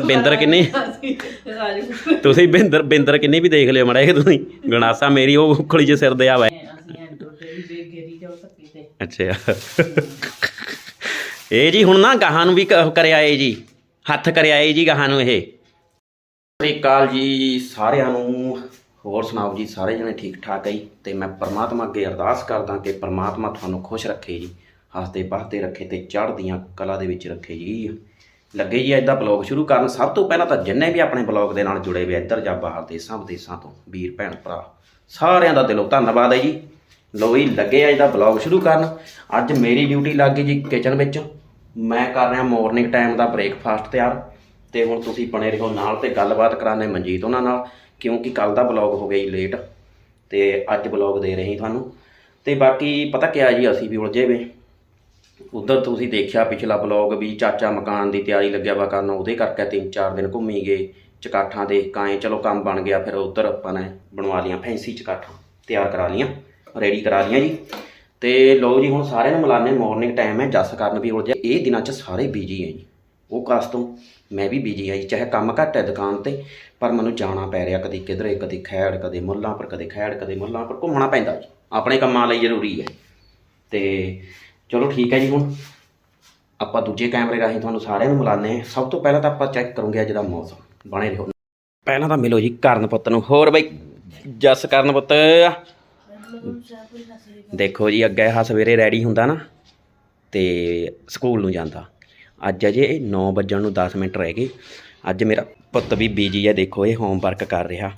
ਬਿੰਦਰ ਬਿੰਦਰ ਤੁਸੀਂ ਬਿੰਦਰ ਬਿੰਦਰ ਕਿੰਨੀ ਵੀ ਦੇਖ ਲਿਓ ਮੜਾ ਇਹ ਤੁਸੀਂ। ਗਣਾਸਾ ਮੇਰੀ, ਉਹ ਉਖਲੀ ਜੇ ਸਿਰ ਦੇ ਆਵਾ ਅੱਛਾ। ਇਹ ਜੀ ਹੁਣ ਨਾ ਗਾਹਾਂ ਨੂੰ ਵੀ ਕਰਿਆ ਏ ਜੀ। ਹੱਥ ਕਰਿਆ ਏ ਜੀ ਗਾਹਾਂ ਨੂੰ ਇਹ। ਸਤਿ ਸ਼੍ਰੀ ਅਕਾਲ ਜੀ ਸਾਰਿਆਂ ਨੂੰ। ਹੋਰ ਸੁਣਾਓ ਜੀ, ਸਾਰੇ ਜਣੇ ਠੀਕ ਠਾਕ ਹੈ ਤੇ ਮੈਂ ਪ੍ਰਮਾਤਮਾ ਅੱਗੇ ਅਰਦਾਸ ਕਰਦਾ ਕਿ ਪ੍ਰਮਾਤਮਾ ਤੁਹਾਨੂੰ ਖੁਸ਼ ਰੱਖੇ ਜੀ। ਹੱਸਦੇ ਬਾਹਦੇ ਰੱਖੇ ਤੇ ਚੜ੍ਹਦੀਆਂ ਕਲਾ ਦੇ ਵਿੱਚ ਰੱਖੇ ਜੀ। ਲੱਗੇ ਜੀ ਅੱਜ ਦਾ ਬਲੌਗ ਸ਼ੁਰੂ ਕਰਨ। ਸਭ ਤੋਂ ਪਹਿਲਾਂ ਤਾਂ ਜਿੰਨੇ ਵੀ ਆਪਣੇ ਬਲੌਗ ਦੇ ਨਾਲ ਜੁੜੇ ਹੋਏ ਇੱਧਰ ਜਾਂ ਬਾਹਰ ਦੇਸਾਂ ਵਿਦੇਸਾਂ ਤੋਂ ਵੀਰ, ਭੈਣ, ਭਰਾ, ਸਾਰਿਆਂ ਦਾ ਦਿਲੋਂ ਧੰਨਵਾਦ ਹੈ ਜੀ। ਲੋ ਜੀ, ਲੱਗੇ ਅੱਜ ਦਾ ਬਲੌਗ ਸ਼ੁਰੂ ਕਰਨ। ਅੱਜ ਮੇਰੀ ਡਿਊਟੀ ਲੱਗ ਗਈ ਜੀ ਕਿਚਨ ਵਿੱਚ। ਮੈਂ ਕਰ ਰਿਹਾ ਮਾਰਨਿੰਗ ਟਾਈਮ ਦਾ ਬ੍ਰੇਕਫਾਸਟ ਤਿਆਰ। ਤੇ ਹੁਣ ਤੁਸੀਂ ਬਣੇ ਰਹੋ ਨਾਲ ਤੇ ਗੱਲਬਾਤ ਕਰਾਣੇ ਮਨਜੀਤ ਉਹਨਾਂ ਨਾਲ, ਕਿਉਂਕਿ ਕੱਲ ਦਾ ਬਲੌਗ ਹੋ ਗਿਆ ਜੀ ਲੇਟ ਤੇ ਅੱਜ ਬਲੌਗ ਦੇ ਰਹੇ ਤੁਹਾਨੂੰ। ਤੇ ਬਾਕੀ ਪਤਾ ਕਿਆ ਜੀ, ਅਸੀਂ ਵੀ ਉਲਝੇ ਵੇ। ਉਧਰ ਤੁਸੀਂ ਦੇਖਿਆ ਪਿਛਲਾ ਬਲੌਗ ਵੀ ਚਾਚਾ ਮਕਾਨ ਦੀ ਤਿਆਰੀ ਲੱਗਿਆ ਵਾ ਕਰਨ, ਉਹਦੇ ਕਰਕੇ ਤਿੰਨ ਚਾਰ ਦਿਨ ਘੁੰਮੀ ਗਏ, ਚਕਾਠਾਂ ਦੇ ਕਾਏ ਚਲੋ ਕੰਮ ਬਣ ਗਿਆ, ਫਿਰ ਉਧਰ ਆਪਾਂ ਨੇ ਬਣਵਾ ਲੀਆਂ ਫੈਂਸੀ ਚਕਾਠਾਂ, ਤਿਆਰ ਕਰਾ ਲੀਆਂ ਰੈਡੀ ਕਰਾ ਲੀਆਂ ਜੀ। ਤੇ ਲਓ ਜੀ, ਹੁਣ ਸਾਰਿਆਂ ਨੂੰ ਮਿਲਾਨੇ ਮਾਰਨਿੰਗ ਟਾਈਮ ਹੈ, ਜਸ ਕਰਨ ਵੀ ਉਲਝਿਆ। ਇਹ ਦਿਨਾਂ 'ਚ ਸਾਰੇ ਬਿਜ਼ੀ ਹੈ ਜੀ। ਉਹ ਕਾਸ ਤੋਂ? ਮੈਂ ਵੀ ਬਿਜ਼ੀ ਆ ਜੀ, ਚਾਹੇ ਕੰਮ ਘੱਟ ਹੈ ਦੁਕਾਨ ਤੇ, ਪਰ ਮੈਨੂੰ ਜਾਣਾ ਪੈ ਰਿਹਾ ਕਦੇ ਕਿਧਰੇ, ਕਦੇ ਖੈੜ, ਕਦੇ ਮੁੱਲਾਂ ਪਰ ਕਦੇ ਖੈੜ, ਕਦੇ ਮੁੱਲਾਂ ਪਰ ਘੁੰਮਣਾ ਪੈਂਦਾ ਜੀ। ਆਪਣੇ ਕੰਮਾਂ ਲਈ ਜ਼ਰੂਰੀ ਹੈ। ਤੇ ਚਲੋ ਠੀਕ ਹੈ ਜੀ ਹੁਣ। ਆਪਾਂ ਦੂਜੇ ਕੈਮਰੇ ਰਾਹੀਂ ਤੁਹਾਨੂੰ ਸਾਰਿਆਂ ਨੂੰ ਮਿਲਾਨੇ ਹਾਂ। ਸਭ ਤੋਂ ਪਹਿਲਾਂ ਤਾਂ ਆਪਾਂ ਚੈੱਕ ਕਰੂੰਗੇ ਅੱਜ ਦਾ ਮੌਸਮ। ਬਣੇ ਰਹੋ। ਪਹਿਲਾਂ ਤਾਂ ਮਿਲੋ ਜੀ ਕਰਨ ਪੁੱਤ ਨੂੰ। ਹੋਰ ਬਈ, ਜਸ ਕਰਨ ਪੁੱਤ ਦੇਖੋ ਜੀ, ਅੱਗੇ ਹਾ ਸਵੇਰੇ ਰੈਡੀ ਹੁੰਦਾ ਨਾ, ਤੇ ਸਕੂਲ ਨੂੰ ਜਾਂਦਾ। ਅੱਜ ਅਜੇ 9 ਵੱਜਣ ਨੂੰ 10 ਮਿੰਟ ਰਹਿ ਗਏ। ਅੱਜ ਮੇਰਾ ਪੁੱਤ ਵੀ ਬੀਜੀ ਹੈ ਦੇਖੋ ਇਹ ਹੋਮਵਰਕ ਕਰ ਰਿਹਾ।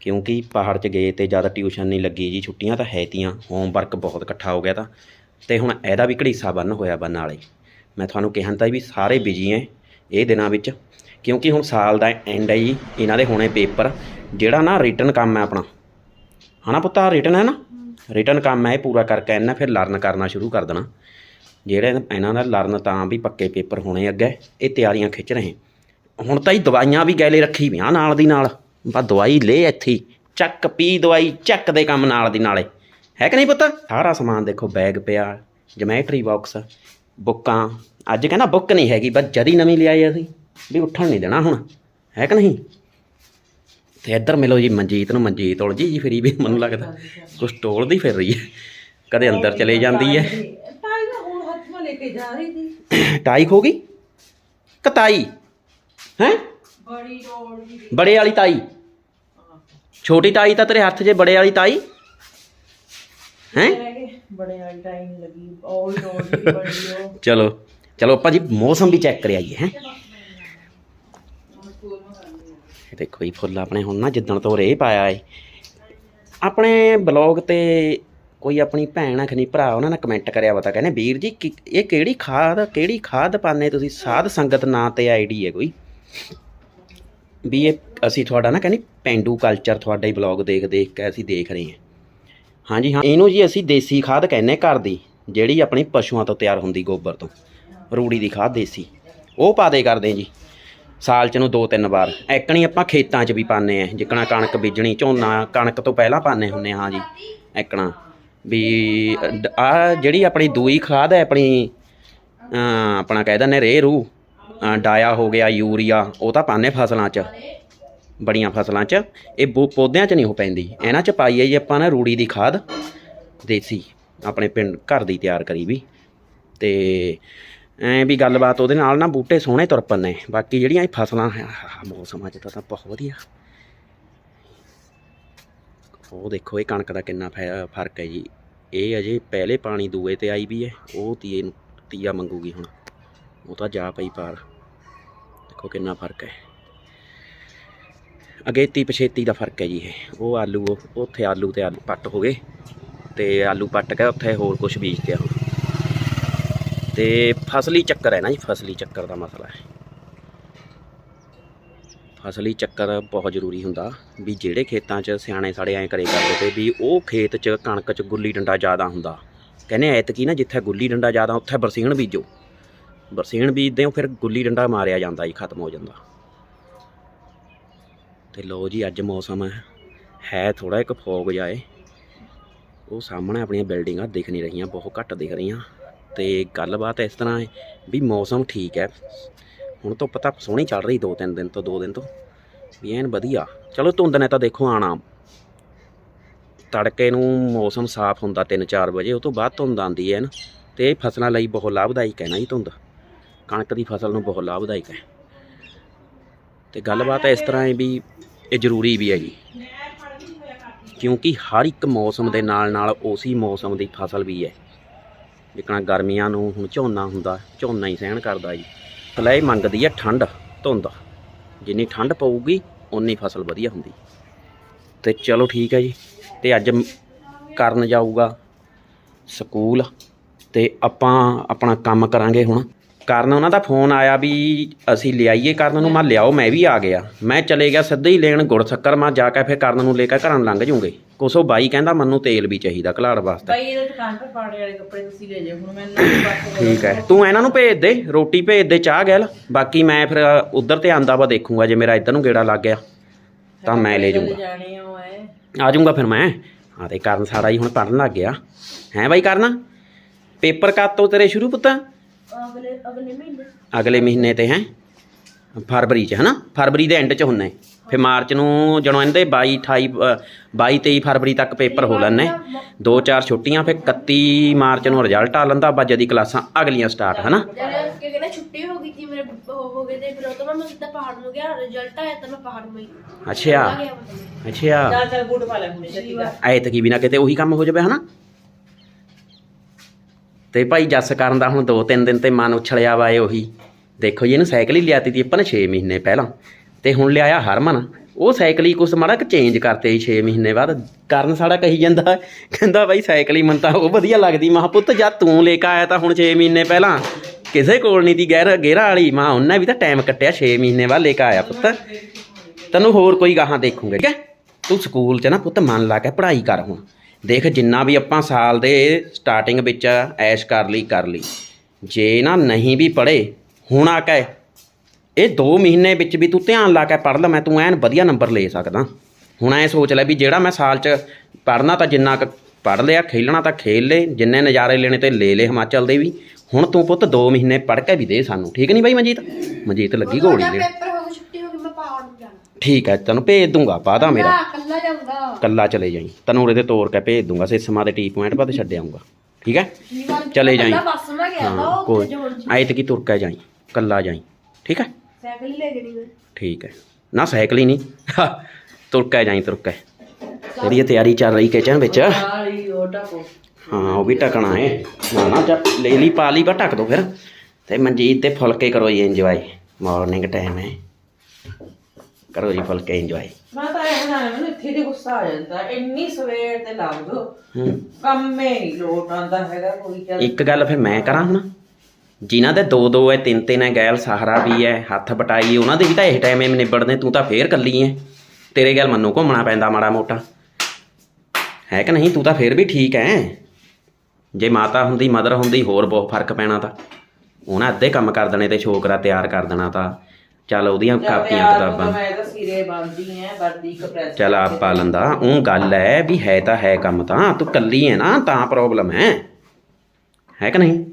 ਕਿਉਂਕਿ ਪਹਾੜ 'ਚ ਗਏ ਤੇ ਜ਼ਿਆਦਾ ਟਿਊਸ਼ਨ ਨਹੀਂ ਲੱਗੀ ਜੀ। ਛੁੱਟੀਆਂ ਤਾਂ ਹੈ ਤੀਆਂ। ਹੋਮਵਰਕ ਬਹੁਤ ਇਕੱਠਾ ਹੋ ਗਿਆ ਤਾਂ। ਤੇ ਹੁਣ ਇਹਦਾ ਵੀ ਘੜੀਸਾ ਬੰਨ ਹੋਇਆ ਵਾ ਨਾਲੇ ਮੈਂ ਤੁਹਾਨੂੰ ਕਿਹਾ ਤਾਂ ਵੀ ਸਾਰੇ ਬਿਜ਼ੀ ਐ ਇਹ ਦਿਨਾਂ ਵਿੱਚ ਕਿਉਂਕਿ ਹੁਣ ਸਾਲ ਦਾ ਐਂਡ ਹੈ ਜੀ ਇਹਨਾਂ ਦੇ ਹੋਣੇ ਪੇਪਰ ਜਿਹੜਾ ਨਾ ਰਿਟਨ ਕੰਮ ਹੈ ਆਪਣਾ। ਹਨਾ ਪੁੱਤਾ ਰਿਟਨ ਹੈ ਨਾ? ਰਿਟਨ ਕੰਮ ਹੈ ਇਹ ਪੂਰਾ ਕਰਕੇ ਇਹਨਾਂ ਫਿਰ ਲਰਨ ਕਰਨਾ ਸ਼ੁਰੂ ਕਰ ਦੇਣਾ। ਜਿਹੜੇ ਇਹਨਾਂ ਦਾ ਲਰਨ ਤਾਂ ਵੀ ਪੱਕੇ ਪੇਪਰ ਹੋਣੇ ਅੱਗੇ ਇਹ ਤਿਆਰੀਆਂ ਖਿੱਚ ਰਹੇ। ਹੁਣ ਤਾਂ ਹੀ ਦਵਾਈਆਂ ਵੀ ਗੈਲੇ ਰੱਖੀ ਵੀਆਂ ਨਾਲ ਦੀ ਨਾਲ। ਬਾ ਦਵਾਈ ਲੈ ਇੱਥੇ ਹੀ, ਚੱਕ ਪੀ ਦਵਾਈ ਚੱਕ ਦੇ ਕੰਮ ਨਾਲ ਦੀ ਨਾਲੇ। ਹੈ ਕਿ ਨਹੀਂ ਪੁੱਤ? ਸਾਰਾ ਸਮਾਨ ਦੇਖੋ ਬੈਗ ਪਿਆ ਜਮੈਟਰੀ ਬਾਕਸ ਬੁੱਕਾਂ। ਅੱਜ ਕਹਿੰਦਾ ਬੁੱਕ ਨਹੀਂ ਹੈਗੀ ਬਸ ਜਦੀ ਨਵੀਂ ਲਿਆਈ ਅਸੀਂ ਵੀ ਉੱਠਣ ਨਹੀਂ ਦੇਣਾ ਹੁਣ। ਹੈ ਕਿ ਨਹੀਂ? ਤੇ ਇੱਧਰ ਮਿਲੋ ਜੀ ਮਨਜੀਤ ਨੂੰ ਮਨਜੀਤ ਉਲਝੀ ਜੀ ਫਰੀ ਵੀ ਮੈਨੂੰ ਲੱਗਦਾ। ਕੁਛ ਟੋਲਦੀ ਫਿਰ ਰਹੀ ਹੈ। ਕਦੇ ਅੰਦਰ ਚਲੇ ਜਾਂਦੀ ਹੈ। ਤਾਈ ਦਾ ਹੁਣ ਹੱਥ ਮਾ ਲੈ ਕੇ ਜਾ ਰਹੀ ਸੀ। ਟਾਈ ਹੋ ਗਈ? ਕਤਾਈ ਹੈ? ਬੜੀ ਰੋੜ ਦੀ ਬੜੇ ਵਾਲੀ ਤਾਈ। ਛੋਟੀ ਤਾਈ ਤਾਂ ਤੇਰੇ ਹੱਥ 'ਚ ਬੜੇ ਵਾਲੀ ਤਾਈ। ਹੈ? ਬੜੇ ਵਾਲੀ ਟਾਈਮ ਲੱਗੀ ਰੋੜ ਦੀ ਬੜੀ ਉਹ ਚਲੋ ਚਲੋ ਆਪਾਂ ਜੀ ਮੌਸਮ ਵੀ ਚੈੱਕ ਕਰ ਆਈਏ ਹੈ? ਇਹ ਦੇਖੋ ਜੀ ਫੁੱਲ ਆਪਣੇ ਹੁਣ ਨਾ ਜਿੱਦਣ ਤੋਂ ਰੇ ਪਾਇਆ ਏ। ਆਪਣੇ ਬਲੌਗ ਤੇ ਕੋਈ ਆਪਣੀ ਭੈਣ ਆਖਣੀ ਭਰਾ ਉਹਨਾਂ ਨੇ ਕਮੈਂਟ ਕਰਿਆ ਪਤਾ ਕਹਿੰਦੇ ਵੀਰ ਜੀ ਇਹ ਕਿਹੜੀ ਖਾਦ ਕਿਹੜੀ ਖਾਦ ਪਾਉਂਦੇ ਤੁਸੀਂ? ਸਾਧ ਸੰਗਤ ਨਾਂ ਤੇ ਆਈਡੀ ਹੈ ਕੋਈ। ਵੀ ਇਹ ਅਸੀਂ ਤੁਹਾਡਾ ਨਾ ਕਹਿੰਦੀ ਪੈਂਡੂ ਕਲਚਰ ਤੁਹਾਡਾ ਹੀ ਬਲੌਗ ਦੇਖ ਦੇਖ ਕੇ ਅਸੀਂ ਦੇਖ ਰਹੇ ਹਾਂ ਹਾਂਜੀ, ਹਾਂ। ਇਹਨੂੰ ਜੀ ਅਸੀਂ ਦੇਸੀ ਖਾਦ ਕਹਿੰਦੇ ਘਰ ਦੀ, ਜਿਹੜੀ ਆਪਣੀ ਪਸ਼ੂਆਂ ਤੋਂ ਤਿਆਰ ਹੁੰਦੀ ਗੋਬਰ ਤੋਂ। ਰੂੜੀ ਦੀ ਖਾਦ ਦੇਸੀ। ਉਹ ਪਾ ਦੇ ਕਰਦੇ ਜੀ। ਸਾਲ ਚ ਨੂੰ ਦੋ ਤਿੰਨ ਵਾਰ। ਐਕਣੀ ਆਪਾਂ ਖੇਤਾਂ 'ਚ ਵੀ ਪਾਉਂਦੇ ਆ ਜਿੱਕਣਾ ਕਣਕ ਬੀਜਣੀ, ਝੋਨਾ ਕਣਕ ਤੋਂ ਪਹਿਲਾਂ ਪਾਉਂਦੇ ਹੁੰਦੇ ਹਾਂ ਜੀ। ਐਕਣਾ ਵੀ ਆ ਜਿਹੜੀ ਆਪਣੀ ਦੂਈ ਖਾਦ ਹੈ, ਆਪਣੀ ਆਪਣਾ ਕਹਿ ਦਿੰਦੇ ਰੇ ਰੂ ਡਾਇਆ ਹੋ ਗਿਆ, ਯੂਰੀਆ, ਉਹ ਤਾਂ ਪਾਉਂਦੇ ਫਸਲਾਂ 'ਚ। ਬੜੀਆਂ ਫਸਲਾਂ 'ਚ ਇਹ ਬੂ- ਪੌਦਿਆਂ 'ਚ ਨਹੀਂ ਹੋ ਪੈਂਦੀ। ਇਹਨਾਂ 'ਚ ਪਾਈ ਹੈ ਜੀ ਆਪਾਂ ਨੇ ਰੂੜੀ ਦੀ ਖਾਦ ਦੇਸੀ ਆਪਣੇ ਪਿੰਡ ਘਰ ਦੀ ਤਿਆਰ ਕਰੀ ਵੀ। ਤੇ ਐ ਵੀ ਗੱਲਬਾਤ ਉਹਦੇ ਨਾਲ ਨਾ ਬੂਟੇ ਸੋਹਣੇ ਤੁਰ ਪੰਨੇ ਬਾਕੀ ਜਿਹੜੀਆਂ ਇਹ ਫਸਲਾਂ ਹੈ, ਆਹ ਮੌਸਮ ਅੱਜ ਦਾ ਤਾਂ ਬਹੁਤ ਵਧੀਆ। ਉਹ ਦੇਖੋ ਇਹ ਕਣਕ ਦਾ ਕਿੰਨਾ ਫੈ- ਫ਼ਰਕ ਹੈ ਜੀ। ਇਹ ਅਜੇ ਪਹਿਲੇ ਪਾਣੀ ਦੂਏ ਤੇ ਆਈ ਵੀ ਹੈ। ਉਹ ਤੀਏ ਨੂੰ ਤੀਆ ਮੰਗੂਗੀ ਹੁਣ। ਉਹ ਤਾਂ ਜਾ ਪਈ ਪਾਰ। ਦੇਖੋ ਕਿੰਨਾ ਫ਼ਰਕ ਹੈ। ਅਗੇਤੀ ਪਛੇਤੀ ਦਾ ਫ਼ਰਕ ਹੈ ਜੀ ਇਹ। ਉਹ ਆਲੂ ਉਹ- ਉੱਥੇ ਆਲੂ ਤੇ ਆਲੂ ਪੱਟ ਹੋ ਗਏ ਤੇ ਆਲੂ ਪੱਟ ਕੇ ਉੱਥੇ ਹੋਰ ਕੁਝ ਬੀਜਦੇ ਆ ਹੁਣ। ਤੇ ਫਸਲੀ ਚੱਕਰ ਹੈ ਨਾ ਜੀ, ਫਸਲੀ ਚੱਕਰ ਦਾ ਮਸਲਾ ਹੈ। ਫਸਲੀ ਚੱਕਰ ਬਹੁਤ ਜ਼ਰੂਰੀ ਹੁੰਦਾ ਵੀ ਜਿਹੜੇ ਖੇਤਾਂ 'ਚ ਸਿਆਣੇ ਸਾੜੇ ਐਂ ਕਰੇ ਕਰਦੇ ਤੇ ਵੀ ਉਹ ਖੇਤ 'ਚ ਕਣਕ 'ਚ ਗੁੱਲੀ ਡੰਡਾ ਜ਼ਿਆਦਾ ਹੁੰਦਾ। ਕਹਿੰਦੇ ਐਤਕੀ ਨਾ ਜਿੱਥੇ ਗੁੱਲੀ ਡੰਡਾ ਜ਼ਿਆਦਾ, ਉੱਥੇ ਬਰਸੀਨ ਬੀਜੋ। ਬਰਸੀਣ ਬੀਜਦੇ ਹੋ ਫਿਰ ਗੁੱਲੀ ਡੰਡਾ ਮਾਰਿਆ ਜਾਂਦਾ ਜੀ, ਖਤਮ ਹੋ ਜਾਂਦਾ। ਤੇ ਲੋ ਜੀ, ਅੱਜ ਮੌਸਮ ਹੈ ਥੋੜਾ ਇੱਕ ਫੋਗ ਜਾਏ ਉਹ ਸਾਹਮਣੇ ਆਪਣੀਆਂ ਬਿਲਡਿੰਗਾਂ ਦਿਖ ਨਹੀਂ ਰਹੀਆਂ, ਬਹੁਤ ਘੱਟ ਦਿਖ ਰਹੀਆਂ। ਤੇ ਗੱਲਬਾਤ ਇਸ ਤਰ੍ਹਾਂ ਹੈ ਵੀ ਮੌਸਮ ਠੀਕ ਹੈ। ਹੁਣ ਧੁੱਪ ਤਾਂ ਸੋਹਣੀ ਚੱਲ ਰਹੀ ਦੋ ਤਿੰਨ ਦਿਨ ਤੋਂ, ਦੋ ਦਿਨ ਤੋਂ। ਵੀ ਐਨ ਵਧੀਆ। ਚਲੋ ਧੁੰਦ ਨੇ ਤਾਂ ਦੇਖੋ ਆਣਾ। ਤੜਕੇ ਨੂੰ ਮੌਸਮ ਸਾਫ਼ ਹੁੰਦਾ 3-4 ਵਜੇ, ਉਹ ਤੋਂ ਬਾਅਦ ਧੁੰਦ ਆਉਂਦੀ ਹੈ ਨਾ ਤੇ ਇਹ ਫਸਲਾਂ ਲਈ ਬਹੁਤ ਲਾਭਦਾਇਕ ਹੈ ਨਾ ਜੀ ਧੁੰਦ। ਕਣਕ ਦੀ ਫਸਲ ਨੂੰ ਬਹੁਤ ਲਾਭਦਾਇਕ ਹੈ। ਤੇ ਗੱਲਬਾਤ ਇਸ ਤਰ੍ਹਾਂ ਹੈ ਵੀ ਇਹ ਜ਼ਰੂਰੀ ਵੀ ਹੈ ਜੀ। ਕਿਉਂਕਿ ਹਰ ਇੱਕ ਮੌਸਮ ਦੇ ਨਾਲ ਨਾਲ ਉਸੇ ਮੌਸਮ ਦੀ ਫਸਲ ਵੀ ਹੈ। ਜਿਕਣਾ ਗਰਮੀਆਂ ਨੂੰ ਹੁਣ ਝੋਨਾ ਹੁੰਦਾ, ਝੋਨਾ ਹੀ ਸਹਿਣ ਕਰਦਾ ਜੀ। ਫਸਲ ਇਹ ਮੰਗਦੀ ਹੈ ਠੰਡ, ਧੁੰਦ। ਜਿੰਨੀ ਠੰਡ ਪਊਗੀ ਉਨੀ ਫਸਲ ਵਧੀਆ ਹੁੰਦੀ। ਤੇ ਚਲੋ ਠੀਕ ਹੈ ਜੀ। ਤੇ ਅੱਜ ਕਰਨ ਜਾਊਗਾ ਸਕੂਲ। ਤੇ ਆਪਾਂ ਆਪਣਾ ਕੰਮ ਕਰਾਂਗੇ ਹੁਣ। ਕਰਨ ਉਹਨਾਂ ਦਾ ਫੋਨ ਆਇਆ ਵੀ ਅਸੀਂ ਲਿਆਈਏ ਕਰਨ ਨੂੰ। ਮੈਂ ਲਿਆਓ ਮੈਂ ਵੀ ਆ ਗਿਆ। ਮੈਂ ਚਲੇ ਗਿਆ ਸਿੱਧਾ ਹੀ ਲੈਣ ਗੁੜ ਸ਼ੱਕਰ ਮੈਂ ਜਾ ਕੇ ਫਿਰ ਕਰਨ ਨੂੰ ਲੈ ਕੇ ਘਰਾਂ ਲੰਘ ਜੂਗੇ। ਕੁਛੋ ਬਾਈ ਕਹਿੰਦਾ ਮੈਨੂੰ ਤੇਲ ਵੀ ਚਾਹੀਦਾ ਘਲਾੜ ਵਾਸਤੇ। ਭਾਈ ਇਹਦੇ ਦੁਕਾਨ ਪਰ ਪਾੜੇ ਵਾਲੇ ਕੱਪੜੇ ਤੁਸੀਂ ਲੈ ਜਾਓ। ਹੁਣ ਮੈਨੂੰ ਬਸ ਠੀਕ ਹੈ। ਤੂੰ ਇਹਨਾਂ ਨੂੰ ਭੇਜ ਦੇ ਰੋਟੀ ਭੇਜ ਦੇ ਚਾਹ ਗੈਲ। ਬਾਕੀ ਮੈਂ ਫਿਰ ਉਧਰ ਤੇ ਆਂਦਾ ਵਾ ਦੇਖੂੰਗਾ ਜੇ ਮੇਰਾ ਇੱਧਰ ਨੂੰ ਗੇੜਾ ਲੱਗ ਗਿਆ ਤਾਂ ਮੈਂ ਲੈ ਜਾਊਂਗਾ ਜਾਣੇ ਹੋ ਐ। ਆ ਜਾਊਂਗਾ ਫਿਰ ਮੈਂ। ਹਾਂ ਤੇ ਕਰਨ ਸਾਰਾ ਹੀ ਹੁਣ ਪੜਨ ਲੱਗ ਗਿਆ। ਹੈ ਬਾਈ ਕਰਨਾ? ਪੇਪਰ ਕਦ ਤੋਂ ਤੇਰੇ ਸ਼ੁਰੂ ਪੁੱਤ? ਅਗਲੇ ਅਗਲੇ ਮਹੀਨੇ। ਅਗਲੇ ਮਹੀਨੇ ਤੇ ਹੈ? ਫਰਵਰੀ ਚ ਹਨਾ? ਫਰਵਰੀ ਦੇ ਐਂਡ ਚ ਹੁੰਨੇ। ਫਿਰ ਮਾਰਚ ਨੂੰ ਜਦੋਂ ਇਹਦੇ 22 28 ਅ, 22 23 ਫਰਵਰੀ ਤੱਕ ਪੇਪਰ ਹੋ ਲੈਣੇ ਦੋ ਚਾਰ ਛੁੱਟੀਆਂ ਫਿਰ 31 ਮਾਰਚ ਨੂੰ ਰਿਜ਼ਲਟ ਆ ਲੈਂਦਾ। ਬੱਜ ਦੀ ਕਲਾਸਾਂ ਅਗਲੀਆਂ ਸਟਾਰਟ ਹਨਾ? ਜਦ ਕਿ ਕਹਿੰਦਾ ਛੁੱਟੀ ਹੋ ਗਈ ਸੀ ਮੇਰੇ ਹੋ ਹੋ ਗਏ ਤੇ ਫਿਰ ਉਹ ਤੋਂ ਬਾਅਦ ਮੈਂ ਸਿੱਧਾ ਪਹਾੜ ਨੂੰ ਗਿਆ। ਰਿਜ਼ਲਟ ਆਇਆ ਤਾਂ ਮੈਂ ਪਹਾੜ ਨੂੰ ਹੀ ਅੱਛਾ। ਅੱਛਾ। ਚੱਲ ਚੱਲ ਬੂਟ ਪਾ ਲੈ ਹੁਣ ਛੇਤੀ ਕਰ ਐਤਕੀ ਵੀ ਨਾ ਕਿਤੇ ਉਹੀ ਕੰਮ ਹੋ ਜਾਵੇ ਹਨਾ? ਤੇ ਭਾਈ ਜੱਸ ਕਰਨ ਦਾ ਹੁਣ 2-3 ਦਿਨ ਤੇ ਮਨ ਉਛਲਿਆ ਵਾ ਇਹ ਉਹੀ। ਦੇਖੋ ਜੀ, ਇਹਨੂੰ ਸਾਈਕਲ ਹੀ ਲਿਆਤੀ ਤੀ ਆਪਾਂ ਨੇ 6 ਮਹੀਨੇ ਪਹਿਲਾਂ। ਤੇ ਹੁਣ ਲਿਆਇਆ ਹਰਮਨ। ਉਹ ਸਾਈਕਲ ਹੀ ਕੁਛ ਮਾੜਾ ਕਿ ਚੇਂਜ ਕਰਤੇ 6 ਮਹੀਨੇ ਬਾਅਦ। ਕਰਨ ਸਾਡਾ ਕਹੀ ਜਾਂਦਾ, ਕਹਿੰਦਾ ਬਾਈ ਸਾਈਕਲ ਹੀ ਮਨ ਤਾਂ ਉਹ ਵਧੀਆ ਲੱਗਦੀ। ਮਾਂ ਪੁੱਤ ਜਦ ਤੂੰ ਲੈ ਕੇ ਆਇਆ ਤਾਂ ਹੁਣ 6 ਮਹੀਨੇ ਪਹਿਲਾਂ। ਕਿਸੇ ਕੋਲ ਨਹੀਂ ਤੀ ਗੈਰ ਗੇਰਾ ਵਾਲੀ। ਮਾਂ ਉਹਨੇ ਵੀ ਤਾਂ ਟਾਈਮ ਕੱਟਿਆ 6 ਮਹੀਨੇ ਬਾਅਦ ਲੈ ਕੇ ਆਇਆ ਪੁੱਤ। ਤੈਨੂੰ ਹੋਰ ਕੋਈ ਗਾਹਾਂ ਦੇਖੂਗੇ। ਠੀਕ ਹੈ? ਤੂੰ ਸਕੂਲ 'ਚ ਨਾ ਪੁੱਤ, ਮਨ ਲਾ ਕੇ ਪੜ੍ਹਾਈ ਕਰ ਹੁਣ। ਦੇਖ ਜਿੰਨਾ ਵੀ ਆਪਾਂ ਸਾਲ ਦੇ ਸਟਾਰਟਿੰਗ ਵਿੱਚ ਐਸ਼ ਕਰ ਲਈ ਕਰ ਲਈ। ਜੇ ਨਾ ਨਹੀਂ ਵੀ ਪੜ੍ਹੇ ਹੁਣ ਆ ਕੇ ਇਹ 2 ਮਹੀਨੇ ਵਿੱਚ ਵੀ ਤੂੰ ਧਿਆਨ ਲਾ ਕੇ ਪੜ੍ਹ ਲੈ ਮੈਂ ਤੂੰ ਐਨ ਵਧੀਆ ਨੰਬਰ ਲੈ ਸਕਦਾ। ਹੁਣ ਐ ਸੋਚ ਲੈ ਵੀ ਜਿਹੜਾ ਮੈਂ ਸਾਲ 'ਚ ਪੜ੍ਹਨਾ ਤਾਂ ਜਿੰਨਾ ਕੁ ਪੜ੍ਹ ਲਿਆ ਖੇਲਣਾ ਤਾਂ ਖੇਲ ਲੈ ਜਿੰਨੇ ਨਜ਼ਾਰੇ ਲੈਣੇ ਤੇ ਲੈ ਲੈ ਹਿਮਾਚਲ ਦੇ ਵੀ। ਹੁਣ ਤੂੰ ਪੁੱਤ 2 ਮਹੀਨੇ ਪੜ੍ਹ ਕੇ ਵੀ ਦੇ ਸਾਨੂੰ ਠੀਕ ਨਹੀਂ ਬਾਈ ਮਨਜੀਤ? ਮਨਜੀਤ ਲੱਗੀ ਘੋੜੀ ਦੇ ਪੇਪਰ ਹੋ ਗਏ ਛੁੱਟੀ ਹੋ ਗਈ ਮੈਂ ਪਹਾੜ ਨੂੰ ਜਾਣਾ ਠੀਕ ਹੈ ਤੈਨੂੰ ਭੇਜ ਦੂੰਗਾ ਵਾਦਾ ਮੇਰਾ। ਜਾਊਂਗਾ। ਕੱਲਾ ਚਲੇ ਜਾਈ। ਤੈਨੂੰ ਉਰੇ ਤੇ ਤੋੜ ਕੇ ਭੇਜ ਦੂੰਗਾ ਸਿਸਮਾ ਦੇ ਟੀ ਪੁਆਇੰਟ ਪਰ ਛੱਡ ਆਉਂਗਾ ਠੀਕ ਹੈ? ਚਲੇ ਜਾਈਂ। ਇਕੱਲਾ ਬੱਸ ਮੈਂ ਗਿਆ ਤਾਂ ਹਾਂ ਕੋਈ ਐਤ ਕੀ ਤੁਰ ਕੇ ਜਾਈ ਕੱਲਾ ਜਾਈ। ਠੀਕ ਹੈ? ਸਾਈਕਲ ਹੀ ਲੈ ਗਈ ਮੈਂ ਠੀਕ ਹੈ। ਨਾ ਸਾਈਕਲ ਹੀ ਨਹੀਂ। ਤੁਰ ਕੇ ਜਾਈ ਤੁਰ ਕੇ। ਤੇਰੀ ਤਿਆਰੀ ਚੱਲ ਰਹੀ ਕਿਚਨ ਵਿੱਚ। ਹਾਂ ਉਹ ਵੀ ਟਕਣਾ ਹੈ। ਨਾ ਨਾ ਜਾ ਲੈ ਲਈ ਪਾ ਲਈ ਬਾ ਢੱਕ ਦੋ ਫਿਰ। ਤੇ ਮਨਜੀਤ ਤੇ ਫੁਲਕੇ ਕਰੋ ਜੀ ਇੰਜੋਏ ਮਾਰਨਿੰਗ ਟਾਈਮ ਹੈ। ਕਰੋ ਜੀ ਫੁਲਕੇ ਇੰਜੋਏ ਮੈਂ ਤਾਂ ਇਹ ਬਣਾਇਆ ਮੈਨੂੰ ਇੱਥੇ ਤੇ ਗੁੱਸਾ ਆ ਜਾਂਦਾ ਇੰਨੀ ਸਵੇਰ ਤੇ ਲੱਗ ਦੋ। ਕੰਮੇ ਨਹੀਂ ਲੋਟ ਆਉਂਦਾ ਹੈਗਾ ਕੋਈ ਚੱਲ। ਇੱਕ ਗੱਲ ਫਿਰ ਮੈਂ ਕਰਾਂ ਹੁਣ? ਜਿਨ੍ਹਾਂ ਦੇ ਦੋ ਦੋ ਐ ਤਿੰਨ ਤਿੰਨ ਐ ਗੈਲ ਸਹਾਰਾ ਵੀ ਐ ਹੱਥ ਬਟਾਈ ਉਹਨਾਂ ਦੇ ਵੀ ਤਾਂ ਇਸ ਟਾਈਮ ਐ ਨਿਬੜਨੇ ਤੂੰ ਤਾਂ ਫੇਰ ਕੱਲੀ ਐ। ਤੇਰੇ ਗੱਲ ਮੰਨੂ ਘੁੰਮਣਾ ਪੈਂਦਾ ਮਾੜਾ ਮੋਟਾ। ਹੈ ਕਿ ਨਹੀਂ? ਤੂੰ ਤਾਂ ਫੇਰ ਵੀ ਠੀਕ ਐ। ਜੇ ਮਾਤਾ ਹੁੰਦੀ ਮਦਰ ਹੁੰਦੀ ਹੋਰ ਬਹੁਤ ਫ਼ਰਕ ਪੈਣਾ ਤਾਂ। ਉਹਨਾਂ ਅੱਧੇ ਕੰਮ ਕਰ ਦੇਣੇ ਤੇ ਛੋਕਰਾ ਤਿਆਰ ਕਰ ਦੇਣਾ ਤਾਂ। ਚੱਲ ਉਹਦੀਆਂ ਕਾਪੀਆਂ ਕਿਤਾਬਾਂ। ਮੈਂ ਤਾਂ ਸਿਰੇ ਬੰਦੀ ਐ ਵਰਦੀ ਕਪਰੈਸ ਚੱਲ ਆਪ ਪਾ ਲੰਦਾ। ਉਹ ਗੱਲ ਐ ਵੀ ਹੈ ਤਾਂ ਹੈ ਕੰਮ ਤਾਂ ਤੂੰ ਕੱਲੀ ਐ ਨਾ ਤਾਂ ਪ੍ਰੋਬਲਮ ਐ। ਹੈ ਕਿ ਨਹੀਂ?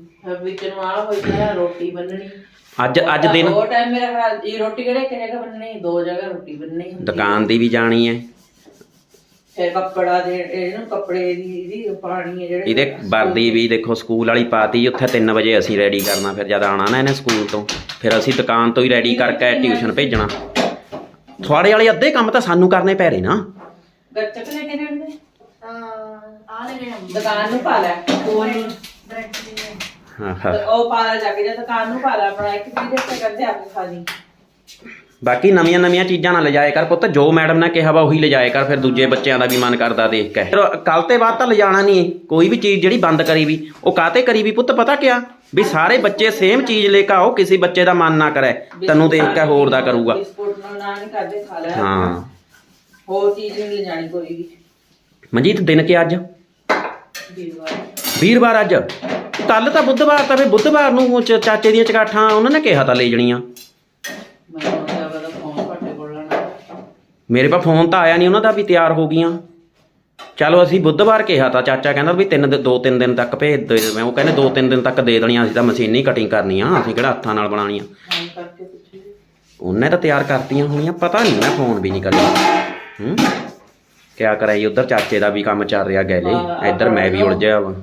ਵਿੱਚ ਨੂੰ ਆ ਹੋਈ ਤਾਂ ਰੋਟੀ ਬੰਨਣੀ। ਅੱਜ ਅੱਜ ਦਿਨ ਉਹ ਟਾਈਮ ਮੇਰਾ ਖਿਆਲ ਇਹ ਰੋਟੀ ਕਿਹੜੇ ਕਿ ਜਗ੍ਹਾ ਬੰਨਣੀ? ਦੋ ਜਗ੍ਹਾ ਰੋਟੀ ਬੰਨਣੀ ਦੁਕਾਨ ਦੀ ਵੀ ਜਾਣੀ ਹੈ ਫਿਰ ਕੱਪੜਾ ਦੇ ਇਹਨੂੰ ਕੱਪੜੇ ਦੀ ਇਹਦੀ ਪਾਣੀ ਹੈ ਜਿਹੜੇ ਇਹਦੇ ਵਰਦੀ ਵੀ ਦੇਖੋ ਸਕੂਲ ਵਾਲੀ ਪਾਤੀ ਉੱਥੇ 3 ਵਜੇ ਅਸੀਂ ਰੈਡੀ ਕਰਨਾ ਫਿਰ ਜਦ ਆਣਾ ਨਾ ਇਹਨੇ ਸਕੂਲ ਤੋਂ ਫਿਰ ਅਸੀਂ ਦੁਕਾਨ ਤੋਂ ਹੀ ਰੈਡੀ ਕਰਕੇ ਟਿਊਸ਼ਨ ਭੇਜਣਾ। ਥੁਆੜੇ ਵਾਲੇ ਅੱਧੇ ਕੰਮ ਤਾਂ ਸਾਨੂੰ ਕਰਨੇ ਪੈ ਰਹੇ ਨਾ। ਗੱਚਕ ਲੈ ਕੇ ਜਾਂਦੇ? ਹਾਂ ਆ ਲੈ ਗਏ ਹਮ ਦੁਕਾਨ ਨੂੰ ਪਾ ਲੈ। ਕੋਈ ਨੀ। ਬ੍ਰੈਡ ਦੇ ਹਾਂ ਉਹ ਪਾ ਲੈ ਜਾ ਕੇ ਜੇ ਦੁਕਾਨ ਨੂੰ ਪਾ ਲੈ ਆਪਣਾ। ਇੱਕ ਚੀਜ਼ ਇੱਥੇ ਕਰਦੇ ਆਪੇ ਖਾ ਲਈ ਬਾਕੀ ਨਵੀਆਂ ਨਵੀਆਂ ਚੀਜ਼ਾਂ ਨਾ ਲਿਜਾਏ ਕਰ ਪੁੱਤ ਜੋ ਮੈਡਮ ਨੇ ਕਿਹਾ ਵਾ ਉਹੀ ਲਿਜਾਏ ਕਰ ਫਿਰ ਦੂਜੇ ਬੱਚਿਆਂ ਦਾ ਵੀ ਮਨ ਕਰਦਾ ਦੇਖ ਕੇ। ਫਿਰ ਕੱਲ ਤੇ ਬਾਅਦ ਤਾਂ ਲਿਜਾਣਾ ਨਹੀਂ ਕੋਈ ਵੀ ਚੀਜ਼ ਜਿਹੜੀ ਬੰਦ ਕਰੀ ਵੀ ਉਹ ਕਾਤੇ ਕਰੀ ਵੀ ਪੁੱਤ ਪਤਾ ਕਿਆ? ਵੀ ਸਾਰੇ ਬੱਚੇ ਸੇਮ ਚੀਜ਼ ਲੈ ਕੇ ਆਓ ਕਿਸੇ ਬੱਚੇ ਦਾ ਮਨ ਨਾ ਕਰੇ ਤੈਨੂੰ ਦੇਖ ਕੇ ਹੋਰ ਦਾ ਕਰੂਗਾ। ਬਿਸਕੁਟ ਨਾਲ ਨਾ ਨਹੀਂ ਕਰਦੇ ਖਾ ਲੈ। ਹਾਂ। ਹੋਰ ਚੀਜ਼ ਨਹੀਂ ਲਿਜਾਣੀ ਕੋਈ ਵੀ। ਮਨਜੀਤ ਦਿਨ ਕਿ ਅੱਜ? ਵੀਰਵਾਰ। ਵੀਰਵਾਰ ਅੱਜ? ਕੱਲ ਤਾਂ ਬੁੱਧਵਾਰ ਤਾਂ ਫਿਰ ਬੁੱਧਵਾਰ ਨੂੰ ਚਾਚੇ ਦੀਆਂ ਚਗਾਠਾਂ ਉਹਨਾਂ ਨੇ ਕਿਹਾ ਤਾਂ ਲੈ ਜਣੀਆਂ। ਮੇਰੇ ਪਾ ਫੋਨ ਤਾਂ ਆਇਆ ਨਹੀਂ ਉਹਨਾਂ ਦਾ ਵੀ ਤਿਆਰ ਹੋ ਗਈਆਂ। ਚਲੋ ਅਸੀਂ ਬੁੱਧਵਾਰ ਕਿਹਾ ਤਾਂ ਚਾਚਾ ਕਹਿੰਦਾ ਵੀ ਤਿੰਨ ਦਿ- ਤਿੰਨ ਦਿਨ ਤੱਕ ਭੇਜ ਦੇ ਮੈਂ ਉਹ ਕਹਿੰਦੇ ਦੋ ਤਿੰਨ ਦਿਨ ਤੱਕ ਦੇ ਦੇਣੀਆਂ ਅਸੀਂ ਤਾਂ ਮਸ਼ੀਨੀ ਕਟਿੰਗ ਕਰਨੀ ਆ ਅਸੀਂ ਕਿਹੜਾ ਹੱਥਾਂ ਨਾਲ ਕਰਕੇ ਪੁੱਛ ਉਹਨੇ ਤਾਂ ਤਿਆਰ ਕਰਤੀਆਂ ਹੋਣੀਆਂ ਪਤਾ ਨਹੀਂ ਮੈਂ ਫੋਨ ਵੀ ਨਹੀਂ ਕਰਿਆ ਹੂੰ? ਕਿਆ ਕਰਾਈ ਉਧਰ ਚਾਚੇ ਦਾ ਵੀ ਕੰਮ ਚੱਲ ਰਿਹਾ ਗੈਲੇ ਇੱਧਰ ਮੈਂ ਵੀ ਉਲਝਿਆ ਵਾ।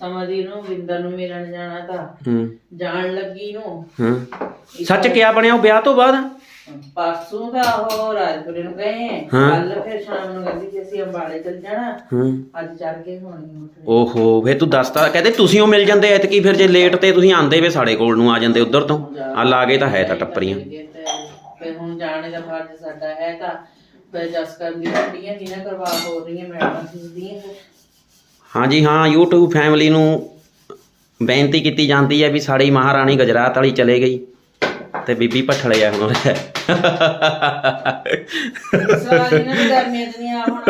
ਸਮਝੀ ਨੂੰ ਵਿੰਦਰ ਨੂੰ ਮਿਲਣ ਜਾਣਾ ਤਾਂ। ਹੂੰ। ਜਾਣ ਲੱਗੀ ਨੂੰ। ਹੂੰ। ਸੱਚ ਕਿਆ ਬਣਿਆ ਉਹ ਵਿਆਹ ਤੋਂ ਬਾਅਦ? ਪਰਸੋਂ ਦਾ ਉਹ ਰਾਜਪੁਰੇ ਨੂੰ ਗਏ ਹਾਂ। ਕੱਲ ਫਿਰ ਸ਼ਾਮ ਨੂੰ ਕਹਿੰਦੀ ਕਿ ਅਸੀਂ ਅੰਬਾਲੇ ਚੱਲ ਜਾਣਾ। ਹੂੰ। ਅੱਜ ਚੜ ਕੇ ਹੋਣੀ ਮੋਟਰ ਓਹੋ ਫੇ ਤੂੰ ਦੱਸਦਾ ਕਹਿੰਦੇ ਤੁਸੀਂ ਉਹ ਮਿਲ ਜਾਂਦੇ ਐਤਕੀ ਫਿਰ ਜੇ ਲੇਟ ਤੇ ਤੁਸੀਂ ਆਂਦੇ ਵੇ ਸਾਡੇ ਕੋਲ ਨੂੰ ਆ ਜਾਂਦੇ ਉਧਰ ਤੋਂ। ਆ ਲਾਗੇ ਤਾਂ ਹੈ ਤਾਂ ਟੱਪਰੀਆਂ। ਫਿਰ ਹੁਣ ਜਾਣੇ ਦਾ ਫਰਜ਼ ਸਾਡਾ ਹੈ ਤਾਂ ਫਿਰ ਜਸ ਕਰਨ ਦੀ ਹੱਡੀਆਂ ਕਿਹਨਾਂ ਕਰਵਾ ਹੋ ਰਹੀਆਂ ਮੈਡਮਾਂ ਸਿੱਧੀਆਂ ਹਾਂਜੀ ਹਾਂ YouTube ਫੈਮਿਲੀ ਨੂੰ ਬੇਨਤੀ ਕੀਤੀ ਜਾਂਦੀ ਹੈ ਵੀ ਸਾਡੀ ਮਹਾਰਾਣੀ ਗੁਜਰਾਤ ਵਾਲੀ ਚਲੇ ਗਈ। ਤੇ ਬੀਬੀ ਭੱਠਲੇ ਆ ਹੁਣ। ਸਾਰੀ ਇਹਨਾਂ ਦੀ ਗਰਮੀਆਂ ਚ ਨਹੀਂ ਆ ਹੁਣ।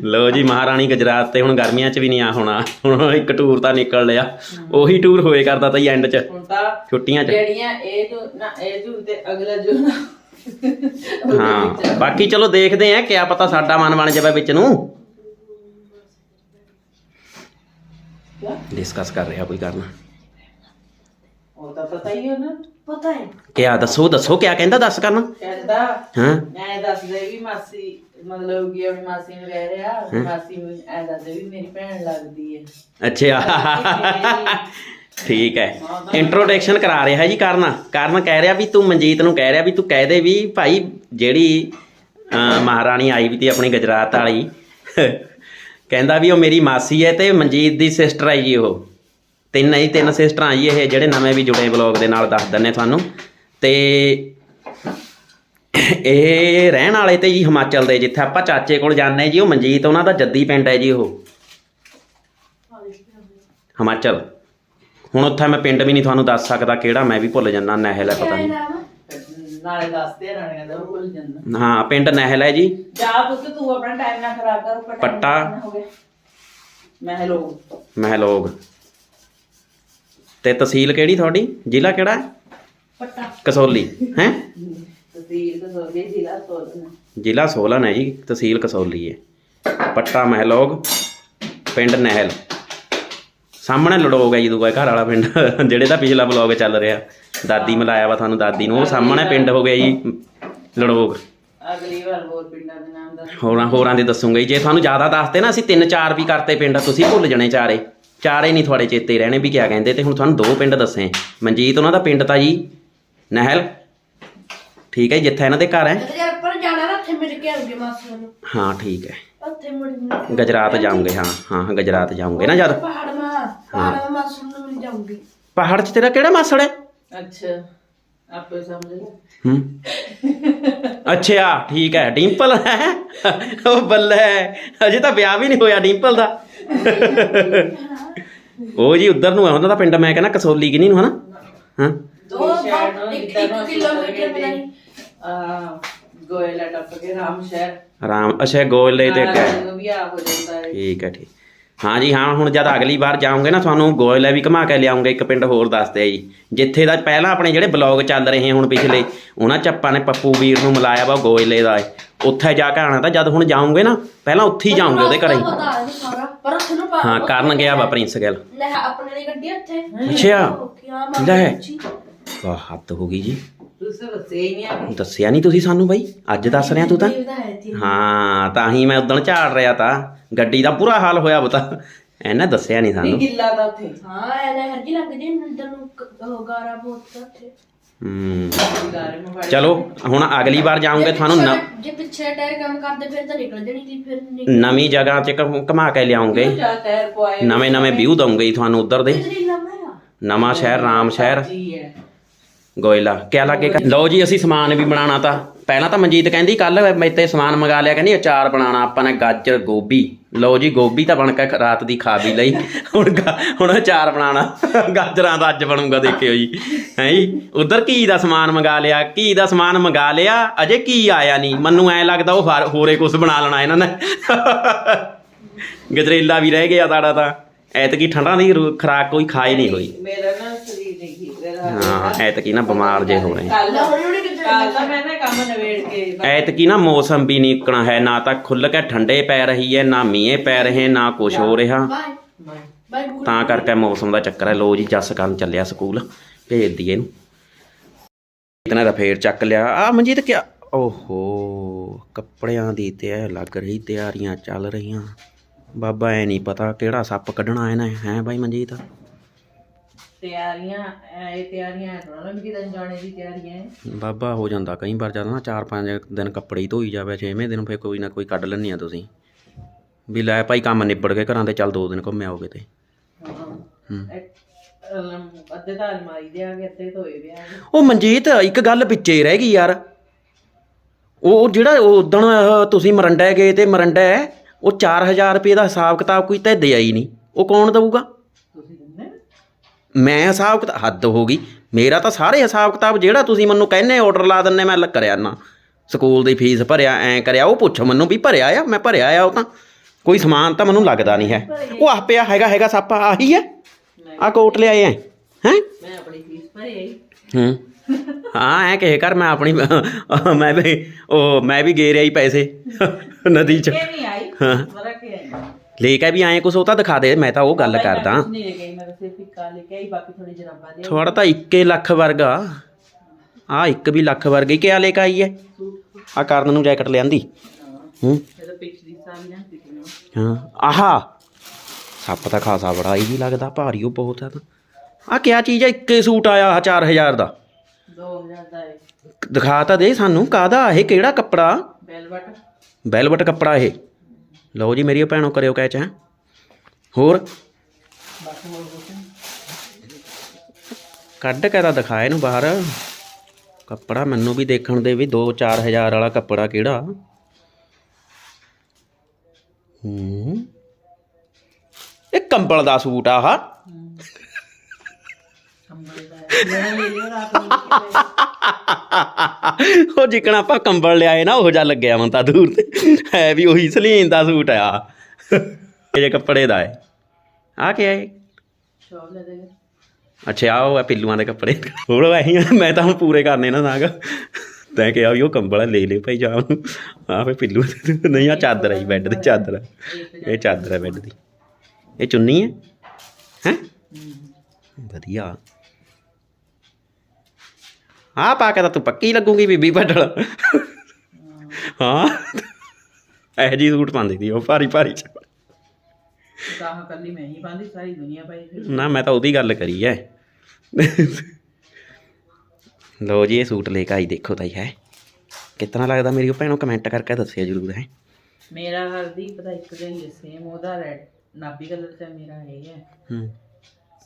ਲੋ ਜੀ ਮਹਾਰਾਣੀ ਗੁਜਰਾਤ ਤੇ ਹੁਣ ਗਰਮੀਆਂ 'ਚ ਵੀ ਨਹੀਂ ਆ ਹੋਣਾ। ਹੁਣ ਇੱਕ ਟੂਰ ਤਾਂ ਨਿਕਲ ਲਿਆ। ਉਹੀ ਟੂਰ ਹੋਏ ਕਰਦਾ ਤਾਂ ਐਂਡ 'ਚ। ਹੁਣ ਤਾਂ ਛੁੱਟੀਆਂ 'ਚ। ਜਿਹੜੀਆਂ ਇਹ ਤੋਂ ਨਾ ਇਹ ਤੋਂ ਤੇ ਅਗਲਾ ਜੋ ਨਾ। ਹਾਂ ਬਾਕੀ ਚਲੋ ਦੇਖਦੇ ਆਂ ਕਿਆ ਪਤਾ ਸਾਡਾ ਮਨ ਬਣ ਜਾਵੇ ਵਿੱਚ ਨੂੰ। ਡਿਸਕਸ ਕਰ ਰਿਹਾ ਕੋਈ ਕਰਨਾ। ਉਹ ਤਾਂ ਪਤਾ ਹੀ ਨੂੰ। ਪਤਾ ਹੈ ਕਿਆ ਦੱਸੋ ਦੱਸੋ ਕਿਆ ਕਹਿੰਦਾ ਦੱਸ ਕਰਨਾ? ਕਹਿੰਦਾ ਹਾਂ? ਮੈਂ ਦੱਸਦੇ ਵੀ ਮਾਸੀ ਮਤਲਬ ਕਿ ਆਪਣੀ ਮਾਸੀ ਨੂੰ ਕਹਿ ਰਿਹਾ ਵੀ ਮਾਸੀ ਨੂੰ ਐ ਦੱਸਦੇ ਵੀ ਮੇਰੀ ਭੈਣ ਲੱਗਦੀ ਹੈ। ਅੱਛਾ। ਠੀਕ ਹੈ। ਇੰਟਰੋਡਕਸ਼ਨ ਕਰਾ ਰਿਹਾ ਜੀ ਕਰਨ। ਕਰਨ ਕਹਿ ਰਿਹਾ ਵੀ ਤੂੰ ਮਨਜੀਤ ਨੂੰ ਕਹਿ ਰਿਹਾ ਵੀ ਤੂੰ ਕਹਿ ਦੇ ਵੀ ਭਾਈ ਜਿਹੜੀ ਮਹਾਰਾਣੀ ਆਈ ਵੀ ਤੀ ਆਪਣੀ ਗੁਜਰਾਤ ਵਾਲੀ ਕਹਿੰਦਾ ਵੀ ਉਹ ਮੇਰੀ ਮਾਸੀ ਹੈ ਤੇ ਮਨਜੀਤ ਦੀ ਸਿਸਟਰ ਹੈ ਜੀ ਉਹ। ਤਿੰਨ ਹੀ ਤਿੰਨ ਸਿਸਟਰਾਂ ਜੀ ਇਹ ਜਿਹੜੇ ਨਵੇਂ ਵੀ ਜੁੜੇ ਬਲੌਗ ਦੇ ਨਾਲ ਦੱਸ ਦਿੰਨੇ ਤੁਹਾਨੂੰ। ਤੇ ਇਹ ਰਹਿਣ ਵਾਲੇ ਤੇ ਜੀ ਹਿਮਾਚਲ ਦੇ ਜਿੱਥੇ ਆਪਾਂ ਚਾਚੇ ਕੋਲ ਜਾਂਦੇ ਜੀ ਉਹ ਮਨਜੀਤ ਉਹਨਾਂ ਦਾ ਜੱਦੀ ਪਿੰਡ ਹੈ ਜੀ ਉਹ। ਹਿਮਾਚਲ। ਹੁਣ ਉੱਥੇ ਮੈਂ ਪਿੰਡ ਵੀ ਨਹੀਂ ਤੁਹਾਨੂੰ ਦੱਸ ਸਕਦਾ ਕਿਹੜਾ ਮੈਂ ਵੀ ਭੁੱਲ ਜਾਂਦਾ ਨਹਿਲ ਹੈ ਪਤਾ ਨਹੀਂ? ਨਾਲੇ ਦੱਸਦੇ ਰਾਣੀਆਂ ਦਾ ਭੁੱਲ ਜਾਂਦਾ। ਹਾਂ ਪਿੰਡ ਨਹਿਲ ਹੈ ਜੀ। ਜਾ ਪੁੱਤ ਤੂੰ ਆਪਣਾ ਟਾਈਮ ਨਾ ਖਰਾਬ ਕਰ ਉੱਪਰ time ਪੱਟਾ। ਮੈਂ ਹੈਲੋ ਮਹਿਲੋਗ। ਤੇ ਤਹਿਸੀਲ ਕਿਹੜੀ ਤੁਹਾਡੀ? ਜ਼ਿਲ੍ਹਾ ਕਿਹੜਾ ਹੈ? ਪੱਟਾ। ਕਸੌਲੀ ਹੈ? ਤਸਵੀਰ ਤੋਂ ਸੋਗੇ ਜ਼ਿਲ੍ਹਾ ਸੋਲਨ। ਜ਼ਿਲ੍ਹਾ ਸੋਲਨ ਹੈ ਜੀ ਤਹਿਸੀਲ ਕਸੌਲੀ ਹੈ। ਪੱਟਾ ਮਹਿਲੋਗ ਪਿੰਡ ਨਹਿਲ। ਸਾਹਮਣੇ ਲੜੋਗ ਹੈ ਜੀ ਦੂਆ ਘਰ ਵਾਲਾ ਪਿੰਡ ਜਿਹੜੇ ਦਾ ਪਿਛਲਾ ਬਲੌਗ ਚੱਲ ਰਿਹਾ। ਦਾਦੀ ਮਿਲਾਇਆ ਵਾ ਤੁਹਾਨੂੰ ਦਾਦੀ ਨੂੰ। ਉਹ ਸਾਹਮਣੇ ਪਿੰਡ ਹੋ ਗਿਆ ਜੀ ਲੜੋਗ। ਅਗਲੀ ਵਾਰ ਹੋਰ ਪਿੰਡਾਂ ਦੇ ਨਾਮ ਦਾ ਹੋਰਾਂ ਹੋਰਾਂ ਦੇ ਦੱਸੂਗਾ ਜੀ। ਜੇ ਤੁਹਾਨੂੰ ਜ਼ਿਆਦਾ ਦੱਸਦੇ ਨਾ ਅਸੀਂ ਤਿੰਨ ਚਾਰ ਵੀ ਕਰਤੇ ਪਿੰਡ ਤੁਸੀਂ ਭੁੱਲ ਜਣੇ ਚਾਰੇ। ਚਾਰੇ ਨਹੀਂ ਤੁਹਾਡੇ ਚੇਤੇ ਰਹਿਣੇ ਵੀ ਕਿਆ ਕਹਿੰਦੇ ਤੇ ਹੁਣ ਤੁਹਾਨੂੰ ਦੋ ਪਿੰਡ ਦੱਸੇ। ਮਨਜੀਤ ਉਹਨਾਂ ਦਾ ਪਿੰਡ ਤਾਂ ਜੀ ਨਹਿਲ। ਠੀਕ ਹੈ ਜਿੱਥੇ ਇਹਨਾਂ ਦੇ ਘਰ ਹੈ। ਜਦੋਂ ਯਾਰ ਆਪਾਂ ਨੇ ਜਾਣਾ ਨਾ ਉੱਥੇ ਮਿਲ ਕੇ ਆਉਂਗੇ ਮਾਸੀ ਨੂੰ ਹਾਂ ਠੀਕ ਹੈ। ਉੱਥੇ ਮੁੜ ਮੁੜ ਕੇ ਗੁਜਰਾਤ ਜਾਉਂਗੇ ਹਾਂ ਹਾਂ ਹਾਂ ਗੁਜਰਾਤ ਜਾਉਂਗੇ ਨਾ ਜਦ। ਪਹਾੜ ਮਾ ਪਹਾੜ ਮਾ ਮਾਸੀ ਨੂੰ ਮਿਲ ਜਾਊਂਗੀ। ਪਹਾੜ 'ਚ ਤੇਰਾ ਕਿਹੜਾ ਮਾਸੜ ਹੈ? ਅੱਛਾ। ਆਪੇ ਸਮਝ ਲੈ। ਹੂੰ। ਅੱਛਾ ਠੀਕ ਹੈ। ਡਿੰਪਲ ਹੈ। ਉਹ ਬੱਲੇ ਅਜੇ ਤਾਂ ਵਿਆਹ ਵੀ ਨਹੀਂ ਹੋਇਆ ਡਿੰਪਲ ਦਾ। ਉਹ ਜੀ ਉਧਰ ਨੂੰ ਹੈ ਉਹਨਾਂ ਦਾ ਪਿੰਡ ਮੈਂ ਕਹਿੰਦਾ ਕਸੌਲੀ ਕਿਨੀ ਨੂੰ ਹਨਾ? ਹਾਂ। ਦੋ ਸ਼ਹਿਰ ਨੂੰ ਇੱਕ- ਕਿਲੋਮੀਟਰ ਪਤਾ ਨਹੀਂ। ਆ ਗੋਇਲਾ ਟੱਪ ਕੇ ਰਾਮ ਸ਼ਹਿਰ। ਰਾਮ ਅੱਛਾ ਗੋਲੇ ਤੇ ਆ ਠੀਕ ਹੈ ਠੀਕ। ਹਾਂ ਜੀ ਹਾਂ ਹੁਣ ਜਦ ਅਗਲੀ ਵਾਰ ਜਾਓਗੇ ਨਾ ਤੁਹਾਨੂੰ ਗੋਇਲੇ ਵੀ ਘੁਮਾ ਕੇ ਲਿਆਉਂਗੇ ਇੱਕ ਪਿੰਡ ਹੋਰ ਦੱਸਦੇ ਆ ਜੀ ਜਿੱਥੇ ਦਾ ਪਹਿਲਾਂ ਆਪਣੇ ਜਿਹੜੇ ਬਲੌਗ ਚੱਲ ਰਹੇ ਹੁਣ ਪਿਛਲੇ ਉਹਨਾਂ ਚ ਆਪਾਂ ਨੇ ਪੱਪੂ ਵੀਰ ਨੂੰ ਮਿਲਾਇਆ ਵਾ ਗੋਇਲੇ ਦਾ ਏ। ਉੱਥੇ ਜਾ ਕੇ ਆਣਾ ਤਾਂ ਜਦ ਹੁਣ ਜਾਓਗੇ ਨਾ ਪਹਿਲਾਂ ਉੱਥੇ ਹੀ ਜਾਓਗੇ ਉਹਦੇ ਘਰੇ ਹੀ। ਹੈ ਪਰ ਉੱਥੇ ਨੂੰ ਪਾ- ਹਾਂ ਕਰਨ ਗਿਆ ਵਾ ਪ੍ਰਿੰਸ ਗਿੱਲ ਲੈ ਆਪਣੇ ਲਈ ਗੱਡੀ ਉੱਥੇ ਅੱਛਾ ਲੈ। ਵਾਹ ਹੱਦ ਹੋ ਗਈ ਜੀ ਹੀ ਦੱਸਿਆ ਨਹੀਂ ਤੁਸੀਂ ਸਾਨੂੰ ਬਾਈ? ਅੱਜ ਦੱਸ ਰਿਹਾ ਤੂੰ ਤਾਂ। ਤਾਂ ਹੈ ਤਾਂ ਹੀ ਮੈਂ ਉਦੋਂ ਝਾੜ ਰਿਹਾ ਤਾਂ। ਗੱਡੀ ਦਾ ਬੁਰਾ ਹਾਲ ਹੋਇਆ ਬਤਾ ਇਹਨੇ ਦੱਸਿਆ ਨਹੀਂ ਸਾਨੂੰ। ਗਿੱਲਾ ਤਾਂ ਉੱਥੇ। ਹਾਂ ਇਹਨੇ ਹਰਜੀ ਲੱਗ ਜੇ ਨੰਦਰ ਨੂੰ ਕ- ਉਹ ਗਾਰਾ ਬਹੁਤ ਉੱਥੇ। ਹੂੰ। ਗਾਰੇ ਮੋਬਾਈਲ ਚਲੋ ਹੁਣ ਅਗਲੀ ਵਾਰ ਜਾਓਗੇ ਤੁਹਾਨੂੰ ਨ- ਜੇ ਪਿੱਛੇ ਟਾਇਰ ਕੰਮ ਕਰਦੇ ਫਿਰ ਤਾਂ ਨਿਕਲ ਜਣੀ ਸੀ ਫਿਰ ਨਵੀਂ ਜਗ੍ਹਾ 'ਚ ਘੁ- ਘੁਮਾ ਕੇ ਲਿਆਉਂਗੇ। ਨਵੇਂ ਨਵੇਂ ਵਿਊ ਦਊਂਗੇ ਤੁਹਾਨੂੰ ਉਧਰ ਦੇ। ਨਵਾਂ ਸ਼ਹਿਰ ਰਾਮ ਸ਼ਹਿਰ। ਜੀ ਹੈ। ਗੋਇਲਾ, ਕਿਆ ਲੱਗੇ ਲਓ ਜੀ, ਅਸੀਂ ਸਮਾਨ ਵੀ ਬਣਾਉਣਾ ਤਾਂ। ਪਹਿਲਾਂ ਤਾਂ ਮਨਜੀਤ ਕਹਿੰਦੀ ਕੱਲ ਮੈਂ ਤੇ ਸਮਾਨ ਮੰਗਾ ਲਿਆ, ਕਹਿੰਦੀ ਅਚਾਰ ਬਣਾਉਣਾ, ਆਪਾਂ ਨੇ ਗਾਜਰ, ਗੋਭੀ। ਲਓ ਜੀ, ਗੋਭੀ ਤਾਂ ਬਣ ਕੇ ਰਾਤ ਦੀ ਖਾ ਵੀ ਲਈ। ਹੁਣ ਗਾ- ਹੁਣ ਅਚਾਰ ਬਣਾਉਣਾ, ਗਾਜਰਾਂ ਦਾ ਅੱਜ ਬਣੂਗਾ, ਦੇਖਿਓ ਜੀ। ਹੈ ਜੀ? ਉਧਰ ਘੀ ਦਾ ਸਮਾਨ ਮੰਗਾ ਲਿਆ ਘੀ ਦਾ ਸਮਾਨ ਮੰਗਾ ਲਿਆ? ਅਜੇ ਘੀ ਆਇਆ ਨਹੀਂ। ਮੈਨੂੰ ਐ ਲੱਗਦਾ ਉਹ ਹੋਰ- ਹੋਰੇ ਕੁਝ ਬਣਾ ਲੈਣਾ ਇਹਨਾਂ ਨੇ। ਗਜਰੇਲਾ ਵੀ ਰਹਿ ਗਿਆ ਸਾਡਾ ਤਾਂ। ਐਤਕੀ ਠੰਡਾਂ ਦੀ ਰੂ- ਖੁਰਾਕ ਕੋਈ ਖਾਈ ਨਹੀਂ ਹੋਈ। ਮੇਰਾ ਨਾ ਸਰੀਰ ਨਹੀਂ ਠੀਕ ਹਾਂ ਐਤਕੀ ਨਾ ਬਿਮਾਰ ਜੇ ਹੋ ਰਹੇ। ਕੱਲ ਲੈ ਹੁਣ ਉਹਨੇ ਕਿੱਥੇ ਕੱਲ ਤਾਂ ਮੈਂ ਨਾ ਕੰਮ ਨਵੇੜ ਕੇ ਐਤਕੀ ਨਾ ਮੌਸਮ ਵੀ ਨਹੀਂ ਇਕਣਾ ਹੈ ਨਾ ਤਾਂ ਖੁੱਲ ਕੇ ਠੰਡੇ ਪੈ ਰਹੀ ਹੈ ਨਾ ਮੀਂਹ ਪੈ ਰਹੇ ਨਾ ਕੁਝ ਹੋ ਰਿਹਾ। ਬਾਏ ਮੈਂ ਬਾਏ ਬੁਗਲ ਤਾਂ ਕਰਕੇ ਮੌਸਮ ਦਾ ਚੱਕਰ ਹੈ ਲੋ ਜੀ ਜੱਸ ਕਰਨ ਚੱਲਿਆ ਸਕੂਲ ਭੇਜ ਦਈਏ ਇਹਨੂੰ। ਇਤਨਾ ਦਾ ਫੇਰ ਚੱਕ ਲਿਆ। ਆ ਮਨਜੀਤ ਕਿਆ? ਓਹੋ ਕੱਪੜਿਆਂ ਦੀ ਤੇ ਲੱਗ ਰਹੀ ਤਿਆਰੀਆਂ ਚੱਲ ਰਹੀਆਂ। ਬਾਬਾ ਐ ਨਹੀਂ ਪਤਾ ਕਿਹੜਾ ਸੱਪ ਕੱਢਣਾ ਇਹਨੇ ਹੈ ਬਾਈ ਮਨਜੀਤ? ਤਿਆਰੀਆਂ ਇਹ ਤਿਆਰੀਆਂ ਥੋੜਾ ਨਾ ਕਿਦਾਂ ਜਾਣੇ ਦੀ ਤਿਆਰੀਆਂ ਹੈ ਬਾਬਾ ਹੋ ਜਾਂਦਾ ਕਈ ਵਾਰ ਜਦ ਨਾ 4-5 ਦਿਨ ਕੱਪੜੇ ਹੀ ਧੋਈ ਜਾਵੇ ਛੇਵੇਂ ਦਿਨ ਫੇਰ ਕੋਈ ਨਾ ਕੋਈ ਕੱਢ ਲੈਣੀ ਆ ਤੁਸੀਂ। ਵੀ ਲੈ ਭਾਈ ਕੰਮ ਨਿਬੜ ਗਏ ਘਰਾਂ ਦੇ ਚੱਲ ਦੋ ਦਿਨ ਘੁੰਮੇ ਆਓਗੇ ਤੇ। ਹਾਂ। ਹੂੰ। ਇੱਕ, ਅਲਮ, ਅੱਧੇ ਤਾਂ ਅਲਮਾਰੀ ਦੇ ਆ ਗਏ ਅੱਧੇ ਧੋਏ ਦੇ ਆ ਗਏ ਉਹ ਮਨਜੀਤ ਇੱਕ ਗੱਲ ਵਿੱਚੇ ਰਹਿ ਗਈ ਯਾਰ। ਉਹ ਜਿਹੜਾ ਉਦਣ ਤੁਸੀਂ ਮਰੰਡਾ ਗਏ ਤੇ ਮਰੰਡਾ ਉਹ 4000 ਰੁਪਏ ਦਾ ਹਿਸਾਬ ਕਿਤਾਬ ਕੋਈ ਤੇ ਦਿਆ ਹੀ ਨਹੀਂ। ਉਹ ਕੌਣ ਦਊਗਾ? ਤੁਸੀਂ ਦਿੰਦੇ ਮੈਂ ਹਿਸਾਬ ਕਿਤਾਬ ਹੱਦ ਹੋ ਗਈ। ਮੇਰਾ ਤਾਂ ਸਾਰੇ ਹਿਸਾਬ ਕਿਤਾਬ ਜਿਹੜਾ ਤੁਸੀਂ ਮੈਨੂੰ ਕਹਿੰਦੇ ਆਰਡਰ ਲਾ ਦਿੰਨੇ ਮੈਂ ਲ- ਕਰਿਆ ਨਾ। ਸਕੂਲ ਦੀ ਫੀਸ ਭਰਿਆ ਐ ਕਰਿਆ ਉਹ ਪੁੱਛ ਮੈਨੂੰ ਵੀ ਭਰਿਆ ਆ ਮੈਂ ਭਰਿਆ ਆ ਉਹ ਤਾਂ। ਕੋਈ ਸਮਾਨ ਤਾਂ ਮੈਨੂੰ ਲੱਗਦਾ ਨਹੀਂ ਹੈ। ਉਹ ਆ ਪਿਆ ਹੈਗਾ ਹੈਗਾ ਸੱਪ ਆਹੀ ਹੈ। ਆ ਕੋਟ ਲਿਆਏ ਐ ਹੈ? ਮੈਂ ਆਪਣੀ ਫੀਸ ਭਰੀ ਆਈ। ਹੂੰ। ਹਾਂ ਐ ਕਹੇ ਕਰ ਮੈਂ ਆਪਣੀ ਮੈਂ ਵੀ ਉਹ ਮੈਂ ਵੀ ਗੇ ਰਹੀ ਪੈਸੇ ਨਦੀ ਚ। ਨਹੀਂ ਆਈ ਹਾਂ। ਮਰਾ ਕੇ ਆਈ। ਲੈ ਕੇ ਵੀ ਆਏ ਕੁਛ ਉਹ ਤਾਂ ਦਿਖਾ ਦੇ ਮੈਂ ਤਾਂ ਉਹ ਗੱਲ ਕਰਦਾ। ਕੁਛ ਨਹੀਂ ਲੈ ਗਈ ਮੈਂ ਤਾਂ ਸਿਰਫ ਇੱਕਾ ਲੈ ਕੇ ਆਈ ਬਾਕੀ ਥੋੜੀ ਜਰਾਬਾਂ ਦੇ। ਥੋੜਾ ਤਾਂ 1 ਲੱਖ ਵਰਗਾ। ਆ ਇੱਕ ਵੀ ਲੱਖ ਵਰਗੀ ਕਿਆ ਲੈ ਕੇ ਆਈ ਐ? ਸੂਟ ਆ ਕਰਨ ਨੂੰ ਜੈਕਟ ਲਿਆਂਦੀ। ਹਾਂ। ਹੂੰ ਹਾਂ ਆਹਾ! ਸੱਪ ਤਾਂ ਖਾਸਾ ਬੜਾ ਹੀ ਲੱਗਦਾ ਭਾਰੀ ਉਹ ਬਹੁਤ ਆ ਤਾਂ। ਆ ਕਿਆ ਚੀਜ਼ ਐ? ਇੱਕੇ ਸੂਟ ਆਇਆ ਆਹ 4000 ਦਾ। 2000 ਦਾ ਹੈ ਦਿਖਾ ਤਾਂ ਦੇ ਸਾਨੂੰ ਕਾਹਦਾ ਇਹ ਕਿਹੜਾ ਕੱਪੜਾ? ਬੈਲਵਟ ਵੈਲਵਟ ਕੱਪੜਾ ਇਹ। ਲਓ ਜੀ ਮੇਰੀ ਭੈਣੋ ਕਰਿਓ ਕੈਚ ਹੈ। ਹੋਰ? ਬਸ ਹੋਰ ਕੁਛ ਨੀ। ਕੱਢ ਕੇ ਤਾਂ ਦਿਖਾ ਇਹਨੂੰ ਬਾਹਰ। ਕੱਪੜਾ ਮੈਨੂੰ ਵੀ ਦੇਖਣ ਦੇ ਵੀ 2-4 ਹਜ਼ਾਰ ਵਾਲਾ ਕੱਪੜਾ ਕਿਹੜਾ? ਹੂੰ। ਇਹ ਕੰਬਲ ਦਾ ਸੂਟ ਆ ਹਾ। ਕੰਬਲ ਹੈ। ਉਹ ਜਿਕਣਾ ਆਪਾਂ ਕੰਬਲ ਲਿਆਏ ਨਾ ਉਹ ਜਾ ਲੱਗਿਆ ਮਨ ਤਾਂ ਦੂਰ ਤੇ। ਹੈ ਵੀ ਉਹੀ ਸਲੀਨ ਦਾ ਸੂਟ ਆ। ਇਹ ਜੇ ਕੱਪੜੇ ਦਾ ਹੈ ਆ ਕੀ ਹੈ? ਸ਼ੌਲ ਲੈ ਦੇ ਅੱਛਾ ਉਹ ਆ ਪਿੱਲੂਆਂ ਦੇ ਕੱਪੜੇ। ਹੋਰ ਐਹੀ ਮੈਂ ਤਾਂ ਹੁਣ ਪੂਰੇ ਕਰਨੇ ਨਾ ਨਾਗ। ਤੈਂ ਕਿਹਾ ਵੀ ਉਹ ਕੰਬਲ ਲੈ ਲੈ ਭਾਈ ਜਾ ਆ ਫੇ ਪਿੱਲੂ ਨਹੀਂ ਆ ਚਾਦਰ ਆਈ ਬੈੱਡ ਦੀ ਚਾਦਰ। ਇਹ ਚਾਦਰ ਹੈ ਬੈੱਡ ਦੀ। ਇਹ ਚੁੰਨੀ ਹੈ? ਹੈ। ਵਧੀਆ। ਆ ਪਾ ਕੇ ਤਾਂ ਤੂੰ ਪੱਕੀ ਲੱਗੂਗੀ ਬੀਬੀ ਭੱਟਲ ਹਾਂ। ਇਹ ਜੀ ਸੂਟ ਪਾਉਂਦੀ ਸੀ ਉਹ ਭਾਰੀ ਭਾਰੀ ਚ। ਤਾਂ ਕੱਲੀ ਮੈਂ ਹੀ ਪਾਉਂਦੀ ਸਾਰੀ ਦੁਨੀਆ ਪਾਈ ਫਿਰ। ਨਾ ਮੈਂ ਤਾਂ ਉਹਦੀ ਗੱਲ ਕਰੀ ਐ। ਲੋ ਜੀ ਇਹ ਸੂਟ ਲੈ ਕੇ ਆਈ ਦੇਖੋ ਤਾਈ ਹੈ ਕਿਤਨਾ ਲੱਗਦਾ ਮੇਰੀ ਭੈਣੋ ਕਮੈਂਟ ਕਰਕੇ ਦੱਸਿਓ ਜਰੂਰ ਹੈ। ਮੇਰਾ ਹਰਦੀਪ ਦਾ ਇੱਕ ਜਿਹਾ ਹੀ ਸੇਮ ਉਹਦਾ ਰੈਡ ਨਾਬੀ ਕਲਰ ਤੇ ਮੇਰਾ ਇਹ ਹੈ। ਹੂੰ।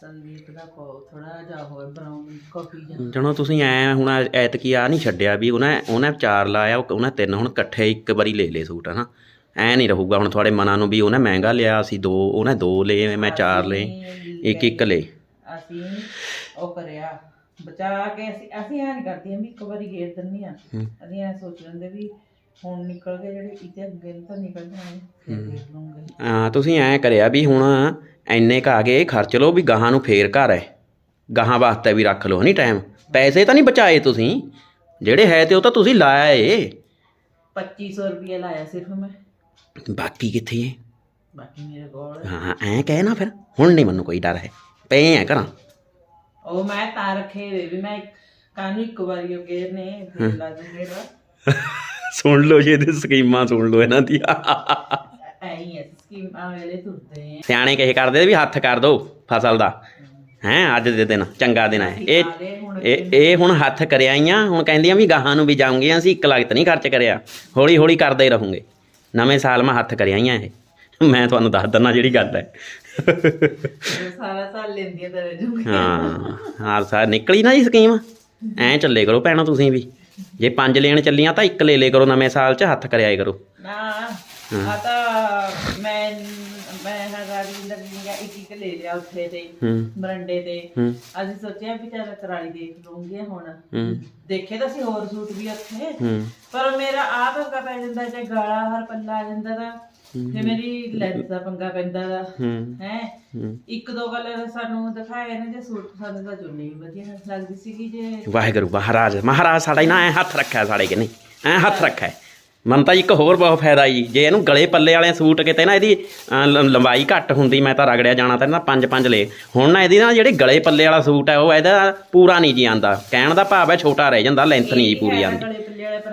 ਸੰਦੀਪ ਦਾ ਕੋ ਥੋੜਾ ਜਿਹਾ ਹੋਰ ਬਰਾਊਨ ਕਾਫੀ ਜਿਹਾ। ਜਣੋ ਤੁਸੀਂ ਐ ਹੁਣ ਐਤਕੀ ਆ ਨਹੀਂ ਛੱਡਿਆ ਵੀ ਉਹਨੇ ਉਹਨੇ ਚਾਰ ਲਾਇਆ ਉਹ- ਉਹਨੇ ਤਿੰਨ ਹੁਣ ਇਕੱਠੇ ਇੱਕ ਵਾਰੀ ਲੈ ਲਏ ਸੂਟ ਹਨਾ? ਐ ਨਹੀਂ ਰਹੂਗਾ ਹੁਣ ਤੁਹਾਡੇ ਮਨਾਂ ਨੂੰ ਵੀ ਉਹਨੇ ਮਹਿੰਗਾ ਲਿਆ ਅਸੀਂ ਦੋ ਉਹਨੇ ਦੋ ਲਏ ਮੈਂ ਚਾਰ ਲਏ ਇੱਕ ਇੱਕ ਲਏ। ਅਸੀਂ ਉਹ ਕਰਿਆ। ਬਚਾ ਕੇ ਅਸੀਂ ਅਸੀਂ ਐਂ ਨਹੀਂ ਕਰਦੀਆਂ ਵੀ ਇੱਕ ਵਾਰੀ ਗੇਰ ਦਿੰਨੀ ਆ ਹੂੰ। ਅਸੀਂ ਐਂ ਸੋਚ ਲੈਂਦੇ ਵੀ ਹੁਣ ਨਿਕਲ ਗਏ ਜਿਹੜੇ ਇਤੇ ਅੱਗੇ ਨੂੰ ਤਾਂ ਨਿਕਲ ਜਾਣੇ ਫਿਰ ਦੇਖ ਲਵਾਂਗੇ ਆ ਤੁਸੀਂ ਐ ਕਰਿਆ ਵੀ ਹੁਣ ਐਨੇ ਕ ਗਏ ਖਰਚ ਲਓ ਵੀ ਗਾਹਾਂ ਨੂੰ ਫੇਰ ਘਰ ਹੈ। ਗਾਹਾਂ ਵਾਸਤੇ ਵੀ ਰੱਖ ਲਓ ਨਹੀਂ ਟਾਈਮ ਪੈਸੇ ਤਾਂ ਨਹੀਂ ਬਚਾਏ ਤੁਸੀਂ। ਜਿਹੜੇ ਹੈ ਤੇ ਉਹ ਤਾਂ ਤੁਸੀਂ ਲਾਇਆ ਏ। 2500 ਰੁਪਏ ਲਾਇਆ ਸਿਰਫ ਮੈਂ। ਬਾਕੀ ਕਿੱਥੇ ਬਾਕੀ ਮੇਰੇ ਕੋਲ। ਹਾਂ ਐ ਕਹਿ ਨਾ ਫਿਰ। ਹੁਣ ਨਹੀਂ ਮੈਨੂੰ ਕੋਈ ਡਰ ਹੈ। ਪਏ ਆ ਘਰਾਂ। ਉਹ ਮੈਂ ਤਾਂ ਰੱਖੇ ਹੋਏ ਵੀ ਮੈਂ ਕਾਨੂੰ ਇੱਕ ਵਾਰੀ ਉਹ ਗੇਰਨੇ ਫਿਰ ਲਾ ਦੂੰਗਾ ਸੁਣ ਲਓ ਜੀ ਇਹਦੀ ਸਕੀਮਾਂ ਸੁਣ ਲਓ ਇਹਨਾਂ ਦੀ ਐਂ ਹੀ ਐ ਸਕੀਮ ਆ ਵੇਲੇ ਤੁਰਦੇ ਆ। ਸਿਆਣੇ ਕਹੇ ਕਰਦੇ ਵੀ ਹੱਥ ਕਰ ਦੋ ਫਸਲ ਦਾ। ਹੈ। ਅੱਜ ਦੇ ਦਿਨ ਚੰਗਾ ਦਿਨ ਹੈ ਇਹ। ਇਹ ਇਹ ਹੁਣ ਹੱਥ ਕਰਿਆ ਆਈਆਂ ਹੁਣ ਕਹਿੰਦੀਆਂ ਵੀ ਗਾਹਾਂ ਨੂੰ ਵੀ ਜਾਉਂਗੀਆਂ ਅਸੀਂ ਇੱਕ ਲਗਤ ਨਹੀਂ ਖਰਚ ਕਰਿਆ। ਹੌਲੀ ਹੌਲੀ ਕਰਦੇ ਰਹੋਗੇ। ਨਵੇਂ ਸਾਲ ਮੈਂ ਹੱਥ ਕਰਿਆ ਆਈਆਂ ਇਹ। ਮੈਂ ਤੁਹਾਨੂੰ ਦੱਸ ਦਿੰਦਾ ਜਿਹੜੀ ਗੱਲ ਹੈ। ਸਾਰਾ ਸਾਲ ਲੈਂਦੀਆਂ ਤਾਂ ਰਹਿ ਜੂਗੀ ਹਾਂ ਹਾਰ ਸਾਰ ਨਿਕਲੀ ਨਾ ਜੀ ਸਕੀਮ। ਐਂ ਚੱਲੇ ਕਰੋ ਭੈਣੋ ਤੁਸੀਂ ਵੀ। ਜੇ ਪੰਜ ਲੈਣ ਚੱਲੀਆਂ ਤਾਂ ਇੱਕ ਲੈ ਲੇ ਕਰੋ ਨਵੇਂ ਸਾਲ 'ਚ ਹੱਥ ਕਰਿਆ ਕਰੋ। ਨਾ ਆ ਤਾਂ ਮੈਂ ਮੈਂ ਹਜ਼ਾਰੀ ਲੱਗੀਆਂ ਇੱਕ ਇੱਕ ਲੈ ਲਿਆ ਉੱਥੇ ਤੇ ਹੂੰ। ਬਰੰਡੇ ਤੇ। ਹੂੰ। ਅਸੀਂ ਸੋਚਿਆ ਵੀ ਚੱਲ ਕਰਾਲੀ ਦੇਖ ਲਵਾਂਗੇ ਹੁਣ। ਹੂੰ। ਦੇਖੇ ਤਾਂ ਸੀ ਹੋਰ ਸੂਟ ਵੀ ਉੱਥੇ। ਹੂੰ। ਪਰ ਮੇਰਾ ਆ ਪੰਗਾ ਪੈ ਜਾਂਦਾ ਜੇ ਗਾਲਾ ਹਰ ਪੱਲਾ ਆ ਜਾਂਦਾ ਦਾ ਤੇ ਮੇਰੀ ਲੈਂਥ ਦਾ ਪੰਗਾ ਪੈਂਦਾ ਦਾ ਹੂੰ ਹੈ? ਹੂੰ। ਇੱਕ ਦੋ ਕਲਰ ਸਾਨੂੰ ਦਿਖਾਏ ਨੇ ਜੇ ਸੂਟ ਸਾਨੂੰ ਤਾਂ ਚੁੰਨੀ ਵੀ ਵਧੀਆ ਲੱਗਦੀ ਸੀਗੀ ਜੇ। ਵਾਹਿਗੁਰੂ ਮਹਾਰਾਜ ਮਹਾਰਾਜ ਸਾਡਾ ਹੀ ਨਾ ਐ ਹੱਥ ਰੱਖਿਆ ਸਾਡੇ ਕਿ ਨਹੀਂ? ਐ ਹੱਥ ਰੱਖਿਆ। ਮਨ ਤਾਂ ਇੱਕ ਹੋਰ ਬਹੁਤ ਫਾਇਦਾ ਜੀ ਜੇ ਇਹਨੂੰ ਗਲੇ ਪੱਲੇ ਵਾਲੇ ਸੂਟ ਕਿਤੇ ਨਾ ਇਹਦੀ ਲ- ਲੰਬਾਈ ਘੱਟ ਹੁੰਦੀ ਮੈਂ ਤਾਂ ਰਗੜਿਆ ਜਾਣਾ ਤਾਂ ਨਾ ਪੰਜ ਪੰਜ ਲੇ ਹੁਣ ਨਾ ਇਹਦੀ ਨਾ ਜਿਹੜੀ ਗਲੇ ਪੱਲੇ ਵਾਲਾ ਸੂਟ ਹੈ ਉਹ ਇਹਦਾ ਪੂਰਾ ਨਹੀਂ ਜੀ ਆਂਦਾ। ਕਹਿਣ ਦਾ ਭਾਵ ਹੈ ਛੋਟਾ ਰਹਿ ਜਾਂਦਾ ਲੈਂਥ ਨਹੀਂ ਜੀ ਪੂਰੀ ਆਂਦੀ।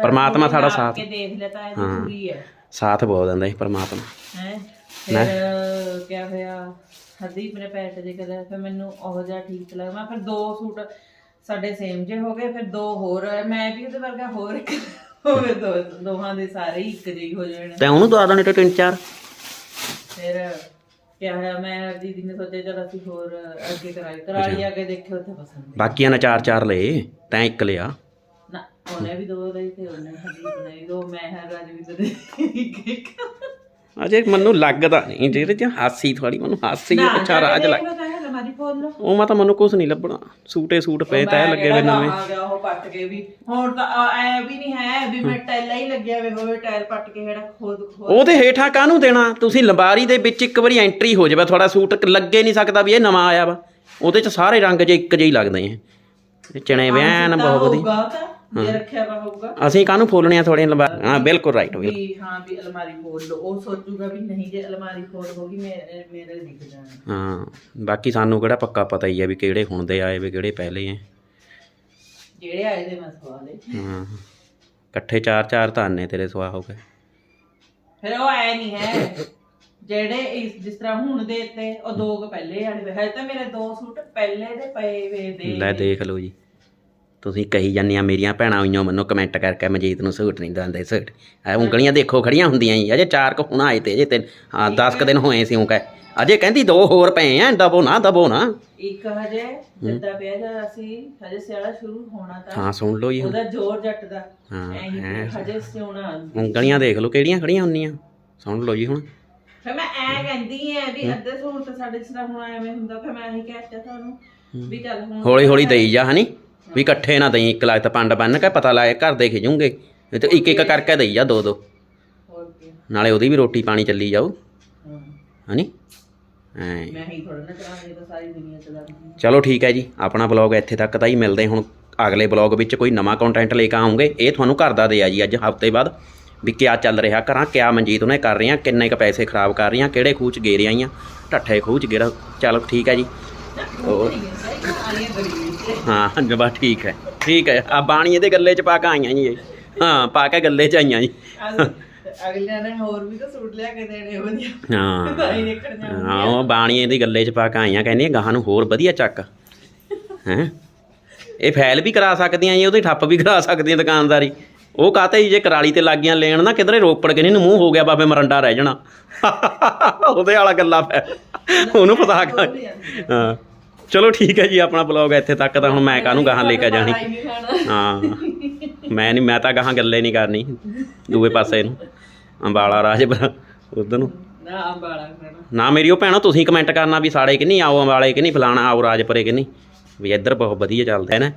ਪਰਮਾਤਮਾ ਸਾਡਾ ਸਾਥ। ਕੇ ਦੇਖ ਲਿਆ ਤਾਂ ਇਹਦੀ ਹਾਂ। ਪੂਰੀ ਹੈ। ਸਾਥ ਬਹੁਤ ਦਿੰਦਾ ਜੀ ਪਰਮਾਤਮਾ। ਹੈ? ਫਿਰ ਕਿਆ ਹੋਇਆ? ਹਰਦੀਪ ਨੇ ਪੈਸੇ ਦੇ ਕੇ ਲਿਆ, ਫਿਰ ਮੈਨੂੰ ਉਹ ਜਿਹਾ ਠੀਕ ਲੱਗਾ ਮੈਂ ਫਿਰ ਦੋ ਸੂਟ ਸਾਡੇ ਸੇਮ ਜੇ ਹੋ ਗਏ ਫਿਰ ਦੋ ਹੋਰ ਮੈਂ ਵੀ ਉਹਦੇ ਵਰਗਾ ਹੋਰ ਇੱਕ ਹੋਵੇ ਦੋ ਦੋਹਾਂ ਦੇ ਸਾਰੇ ਹੀ ਇੱਕ ਜਿਹੇ ਹੀ ਹੋ ਜਾਣ। ਤੇ ਉਹਨੂੰ ਦਵਾ ਦੇਣੇ ਤੇ ਤਿੰਨ ਚਾਰ। ਫਿਰ ਕਿਆ ਹੋਇਆ? ਮੈਂ ਦੀਦੀ ਨੇ ਸੋਚਿਆ ਚਲ ਅਸੀਂ ਹੋਰ ਅੱਗੇ ਕਰਾਈ ਕਰਾਈ ਅੱਗੇ ਦੇਖਿਓ ਉੱਥੇ ਪਸੰਦ। ਬਾਕੀਆਂ ਨੇ ਚਾਰ ਚਾਰ ਲਏ ਤੈਂ ਇੱਕ ਲਿਆ। ਦੋ ਤੇ ਉਹਨੇ ਹਰਦੀਪ ਨੇ ਵੀ ਦੋ ਮੈਂ ਹੈ ਰਾਜਵੀਰ ਦੇ ਇੱਕ ਇੱਕ। ਅਜੇ ਮੈਨੂੰ ਲੱਗਦਾ ਨਹੀਂ ਜਿਹੜੇ ਚ ਹਾਸੀ ਥੋੜੀ ਮੈਨੂੰ ਹਾਸੀ ਨਾ, ਅੱਛਾ ਰਾਜ ਲੱਗ ਹੈ ਉਹ ਮੈਂ ਤਾਂ ਮੈਨੂੰ ਕੁਝ ਨਹੀਂ ਲੱਭਣਾ। ਸੂਟੇ ਸੂਟ ਪਏ ਤੈ ਲੱਗੇ ਵੇ ਨਵੇਂ। ਆ ਗਿਆ ਉਹ ਪੱਟ ਕੇ ਵੀ ਹੁਣ ਤਾਂ ਆ- ਐ ਵੀ ਨਹੀਂ ਹੈ ਵੀ ਮੈਂ ਟੈਲਾ ਹੀ ਲੱਗਿਆ ਵੇ ਹੋਵੇ ਟਾਇਰ ਪੱਟ ਕੇ ਜਿਹੜਾ ਖੋਦ ਖੋਦ ਉਹਦੇ ਹੇਠਾਂ ਕਾਹਨੂੰ ਦੇਣਾ? ਤੁਸੀਂ ਲੰਬਾਰੀ ਦੇ ਵਿੱਚ ਇੱਕ ਵਾਰੀ ਐਂਟਰੀ ਹੋ ਜਾਵੇ ਤੁਹਾਡਾ ਸੂਟ ਲੱਗੇ ਨਹੀਂ ਸਕਦਾ ਵੀ ਇਹ ਨਵਾਂ ਆਇਆ ਵਾ। ਉਹਦੇ ਚ ਸਾਰੇ ਰੰਗ ਜੇ ਇੱਕ ਜਿਹੇ ਹੀ ਲੱਗਦੇ ਆ ਚਣੇ ਵਿਆਨ ਬਹੁਤ ਵਧੀਆ ਜੇ ਰੱਖਿਆ ਵਾ ਹੋਊਗਾ। ਅਸੀਂ ਕਾਹਨੂੰ ਫੋਲਣੇ ਆ ਥੋੜੇ ਹਾਂ ਬਿਲਕੁਲ ਰਾਈਟ ਬਿਲਕੁਲ। ਵੀ ਹਾਂ ਵੀ ਅਲਮਾਰੀ ਖੋਲ ਲਓ। ਉਹ ਸੋਚੂਗਾ ਵੀ ਨਹੀਂ ਜੇ ਅਲਮਾਰੀ ਖੋਲ ਹੋਗੀ ਮੇਰੇ ਮੇਰੇ ਦਿਖ ਜਾਣਾ। ਹਾਂ ਬਾਕੀ ਸਾਨੂੰ ਕਿਹੜਾ ਪੱਕਾ ਪਤਾ ਹੀ ਆ ਵੀ ਕਿਹੜੇ ਹੁਣ ਦੇ ਆਏ ਵੀ ਕਿਹੜੇ ਪਹਿਲੇ ਆ। ਜਿਹੜੇ ਆਏ ਦੇ ਮੈਂ ਸਵਾਲੇ ਹਾਂ। ਇਕੱਠੇ ਚਾਰ ਚਾਰ ਤਾਂ ਨੇ ਤੇਰੇ ਸਵਾ ਹੋ ਗਏ। ਫਿਰ ਉਹ ਐ ਨਹੀਂ ਹੈ। ਜਿਹੜੇ ਇਸ ਜਿਸ ਤਰ੍ਹਾਂ ਹੁਣ ਦੇ ਤੇ ਉਹ ਦੋ ਕੁ ਪਹਿਲੇ ਵੇ। ਹਜੇ ਤਾਂ ਮੇਰੇ ਦੋ ਸੂਟ ਪਹਿਲੇ ਦੇ ਪਏ ਵੇ ਦੇ। ਲੈ ਦੇਖ ਲਓ ਜੀ। ਤੁਸੀਂ ਕਹੀ ਜਾਂਦੀਆਂ ਮੇਰੀਆਂ ਭੈਣਾਂ ਹੋਈਆਂ ਮੈਨੂੰ ਕਮੈਂਟ ਕਰਕੇ ਮਜੀਦ ਨੂੰ ਸੂਟ ਨਹੀਂ ਦਿੰਦੇ ਸੂਟ। ਐ ਉਂਗਲੀਆਂ ਦੇਖੋ ਖੜੀਆਂ ਹੁੰਦੀਆਂ ਜੀ ਅਜੇ ਚਾਰ ਕੁ ਹੁਣ ਆਏ ਤੇ ਅਜੇ ਤੇ ਹਾਂ 10 ਕੁ ਦਿਨ ਹੋਏ ਸੀ ਉਹ ਕਹੇ ਅਜੇ ਕਹਿੰਦੀ ਦੋ ਹੋਰ ਪਏ ਆ ਦਬੋ ਨਾ ਦਬੋ ਨਾ। ਇੱਕ ਹਜੇ ਜਿੱਦਾਂ ਪਿਆ ਜਦ ਅਸੀਂ ਹਜੇ ਸਿਆਲਾ ਸ਼ੁਰੂ ਹੋਣਾ ਤਾਂ ਹਾਂ ਸੁਣ ਲਓ ਜੀ। ਉਹਦਾ ਜ਼ੋਰ ਜੱਟ ਦਾ। ਹਾਂ। ਹਜੇ ਸਿਉਣਾ ਉਂਗਲੀਆਂ ਦੇਖ ਲਓ ਕਿਹੜੀਆਂ ਖੜੀਆਂ ਹੁੰਦੀਆਂ। ਸੁਣ ਲਓ ਜੀ ਹੁਣ। ਫਿਰ ਮੈਂ ਐ ਕਹਿੰਦੀ ਐ ਵੀ ਅੱਧੇ ਸੂਟ ਤਾਂ ਸਾਡੇ ਸਿਰਾ ਹੁਣ ਐਵੇਂ ਹੁੰਦਾ ਫਿਰ ਮੈਂ ਇਹੀ ਕਹਿਤਾ ਤੁਹਾਨੂੰ ਵੀ ਚੱਲ ਹੁਣ ਹੌਲੀ ਹੌਲੀ ਦੇਈ ਜਾ ਹਨੀ। ਵੀ ਇਕੱਠੇ ਨਾ ਦੇਈ ਇੱਕ ਲੱਖ ਤਾਂ ਪੰਡ ਬੰਨ ਕੇ ਪਤਾ ਲਾਏ ਘਰ ਦੇ ਖਿਜੂਗੇ। ਤੇ ਇੱਕ ਇੱਕ ਕਰਕੇ ਦੇਈ ਜਾ ਦੋ ਦੋ। ਹੋਰ ਕੀ। ਨਾਲੇ ਉਹਦੀ ਵੀ ਰੋਟੀ ਪਾਣੀ ਚੱਲੀ ਜਾਊ। ਹਾਂ। ਹਨੀ? ਐ। ਮੈਂ ਹੀ ਥੋੜਾ ਨਾ ਕਰਾਂਗੀ ਤਾਂ ਸਾਰੀ ਦੁਨੀਆ ਚਲਾਉਂਦੀ ਚਲੋ ਠੀਕ ਹੈ ਜੀ ਆਪਣਾ ਬਲੌਗ ਇੱਥੇ ਤੱਕ ਤਾਂ ਹੀ ਮਿਲਦੇ ਹੁਣ ਅਗਲੇ ਬਲੌਗ ਵਿੱਚ ਕੋਈ ਨਵਾਂ ਕੰਟੈਂਟ ਲੈ ਕੇ ਆਉਂਗੇ। ਇਹ ਤੁਹਾਨੂੰ ਘਰ ਦਾ ਦੇ ਆ ਜੀ ਅੱਜ ਹਫ਼ਤੇ ਬਾਅਦ ਵੀ ਕਿਆ ਚੱਲ ਰਿਹਾ ਘਰਾਂ ਕਿਆ ਮਨਜੀਤ ਉਹਨੇ ਕਰ ਰਹੀਆਂ ਕਿੰਨੇ ਕ ਪੈਸੇ ਖਰਾਬ ਕਰ ਰਹੀਆਂ ਕਿਹੜੇ ਖੂਹ ਚ ਗੇਰ ਆਈਆਂ। ਢੱਠੇ ਖੂਹ ਚ ਗੇਰ ਚਲੋ ਠੀਕ ਹੈ ਜੀ। ਹੋਰ ਆਲੀਆਂ ਹਾਂ ਜਬਾ ਠੀਕ ਹੈ। ਠੀਕ ਹੈ ਆ ਬਾਣੀ ਇਹਦੇ ਗੱਲੇ ਚ ਪਾ ਕੇ ਆਈਆਂ ਜੀ ਇਹ। ਹਾਂ ਪਾ ਕੇ ਗੱਲੇ ਚ ਆਈਆਂ ਜੀ। ਅਗਲੇ ਨੇ ਹੋਰ ਵੀ ਤਾਂ ਸੂਟ ਲਿਆ ਕੇ ਦੇਣੇ ਵਧੀਆ। ਹਾਂ ਤਾਂ ਹੀ ਨਿਕਲ ਜਾ ਹਾਂ ਉਹ ਬਾਣੀ ਇਹਦੀ ਗੱਲੇ ਚ ਪਾ ਕੇ ਆਈਆਂ ਕਹਿੰਦੀਆਂ ਗਾਹਾਂ ਨੂੰ ਹੋਰ ਵਧੀਆ ਚੱਕ। ਹੈ? ਇਹ ਫੈਲ ਵੀ ਕਰਾ ਸਕਦੀਆਂ ਜੀ ਉਹਦੀ ਠੱਪ ਵੀ ਕਰਾ ਸਕਦੀਆਂ ਦੁਕਾਨਦਾਰੀ। ਉਹ ਕਾਤੇ ਜੇ ਕਰਾਲੀ ਤੇ ਲੱਗੀਆਂ ਲੈਣ ਨਾ ਕਿਧਰੇ ਰੋਪੜ ਕੇ ਨਹੀਂ ਨੂੰ ਮੂੰਹ ਹੋ ਗਿਆ ਬਾਬੇ ਮਰੰਡਾ ਰਹਿ ਜਾਣਾ। ਉਹਦੇ ਵਾਲਾ ਗੱਲਾਂ ਪੈ ਉਹਨੂੰ ਪਤਾ ਕਰ ਹਾਂ। ਚਲੋ ਠੀਕ ਹੈ ਜੀ ਆਪਣਾ ਬਲੌਗ ਇੱਥੇ ਤੱਕ ਤਾਂ ਹੁਣ ਮੈਂ ਕਾਹਨੂੰ ਗਾਹਾਂ ਲੈ ਕੇ ਜਾਣੀ? ਹਾਂ। ਮੈਂ ਨਹੀਂ ਮੈਂ ਤਾਂ ਗਾਹਾਂ ਗੱਲੇ ਨਹੀਂ ਕਰਨੀ ਦੂਏ ਪਾਸੇ ਨੂੰ। ਅੰਬਾਲਾ ਰਾਜ ਉਧਰ ਨੂੰ। ਨਾ ਅੰਬਾਲਾ ਨਾ ਮੇਰੀ ਉਹ ਭੈਣੋ ਤੁਸੀਂ ਕਮੈਂਟ ਕਰਨਾ ਵੀ ਸਾੜੇ ਕਿ ਨਹੀਂ ਆਓ ਅੰਬਾਲੇ ਕਿ ਨਹੀਂ ਫਲਾਣਾ ਆਓ ਰਾਜਪੁਰੇ ਕਿ ਨਹੀਂ। ਵੀ ਇੱਧਰ ਬਹੁਤ ਵਧੀਆ ਚੱਲਦਾ ਹੈ ਨਾ।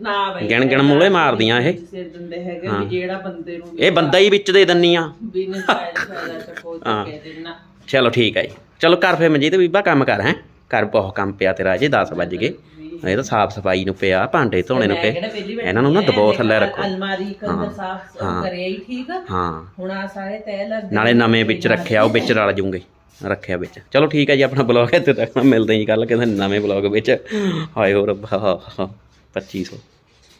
ਨਾ ਬਈ ਗਿਣ ਗਿਣ ਮੂਹਰੇ ਮਾਰਦੀਆਂ ਇਹ। ਸਿਰ ਦਿੰਦੇ ਹੈਗੇ ਵੀ ਜਿਹੜਾ ਬੰਦੇ ਨੂੰ ਇਹ ਬੰਦਾ ਹੀ ਵਿੱਚ ਦੇ ਦੰਨੀ ਆ। ਫਾਇਦਾ ਚੱਕੋ ਦੇਣਾ ਚਲੋ ਠੀਕ ਹੈ ਜੀ। ਚਲੋ ਕਰ ਫੇ ਮਨਜੀਤ ਬੀਬਾ ਕੰਮ ਕਰ ਹੈ। ਕਰ ਬਹੁਤ ਕੰਮ ਪਿਆ ਤੇਰਾ ਅਜੇ 10 ਵੱਜ ਗਏ। ਇਹ ਤਾਂ ਸਾਫ਼ ਸਫ਼ਾਈ ਨੂੰ ਪਿਆ ਭਾਂਡੇ ਧੋਣੇ ਨੂੰ ਵਾਰ ਇਹਨਾਂ ਨੂੰ ਨਾ ਦਬਾਅ ਹੈ, ਥੱਲੇ ਰੱਖੋ। ਅਲਮਾਰੀ ਕੰਦਰ ਸਾਫ਼। ਕਰਿਆ ਹੀ ਠੀਕ। ਹਾਂ। ਹੁਣ ਆ ਸਾਰੇ ਤੈ ਲੱਗ ਨਾਲੇ ਨਵੇਂ ਵਿੱਚ ਰੱਖਿਆ ਉਹ ਵਿੱਚ ਰਲ ਜੂਗੇ। ਰੱਖਿਆ ਵਿੱਚ। ਚਲੋ ਠੀਕ ਹੈ ਜੀ ਆਪਣਾ ਬਲੌਗ ਇੱਥੇ ਤੱਕ। ਮਿਲਦੇ ਹਾਂ ਜੀ ਕੱਲ ਕਿਸੇ ਨਵੇਂ ਬਲੌਗ ਵਿੱਚ। ਹਾਏ ਹੋ ਰੱਬਾ 2500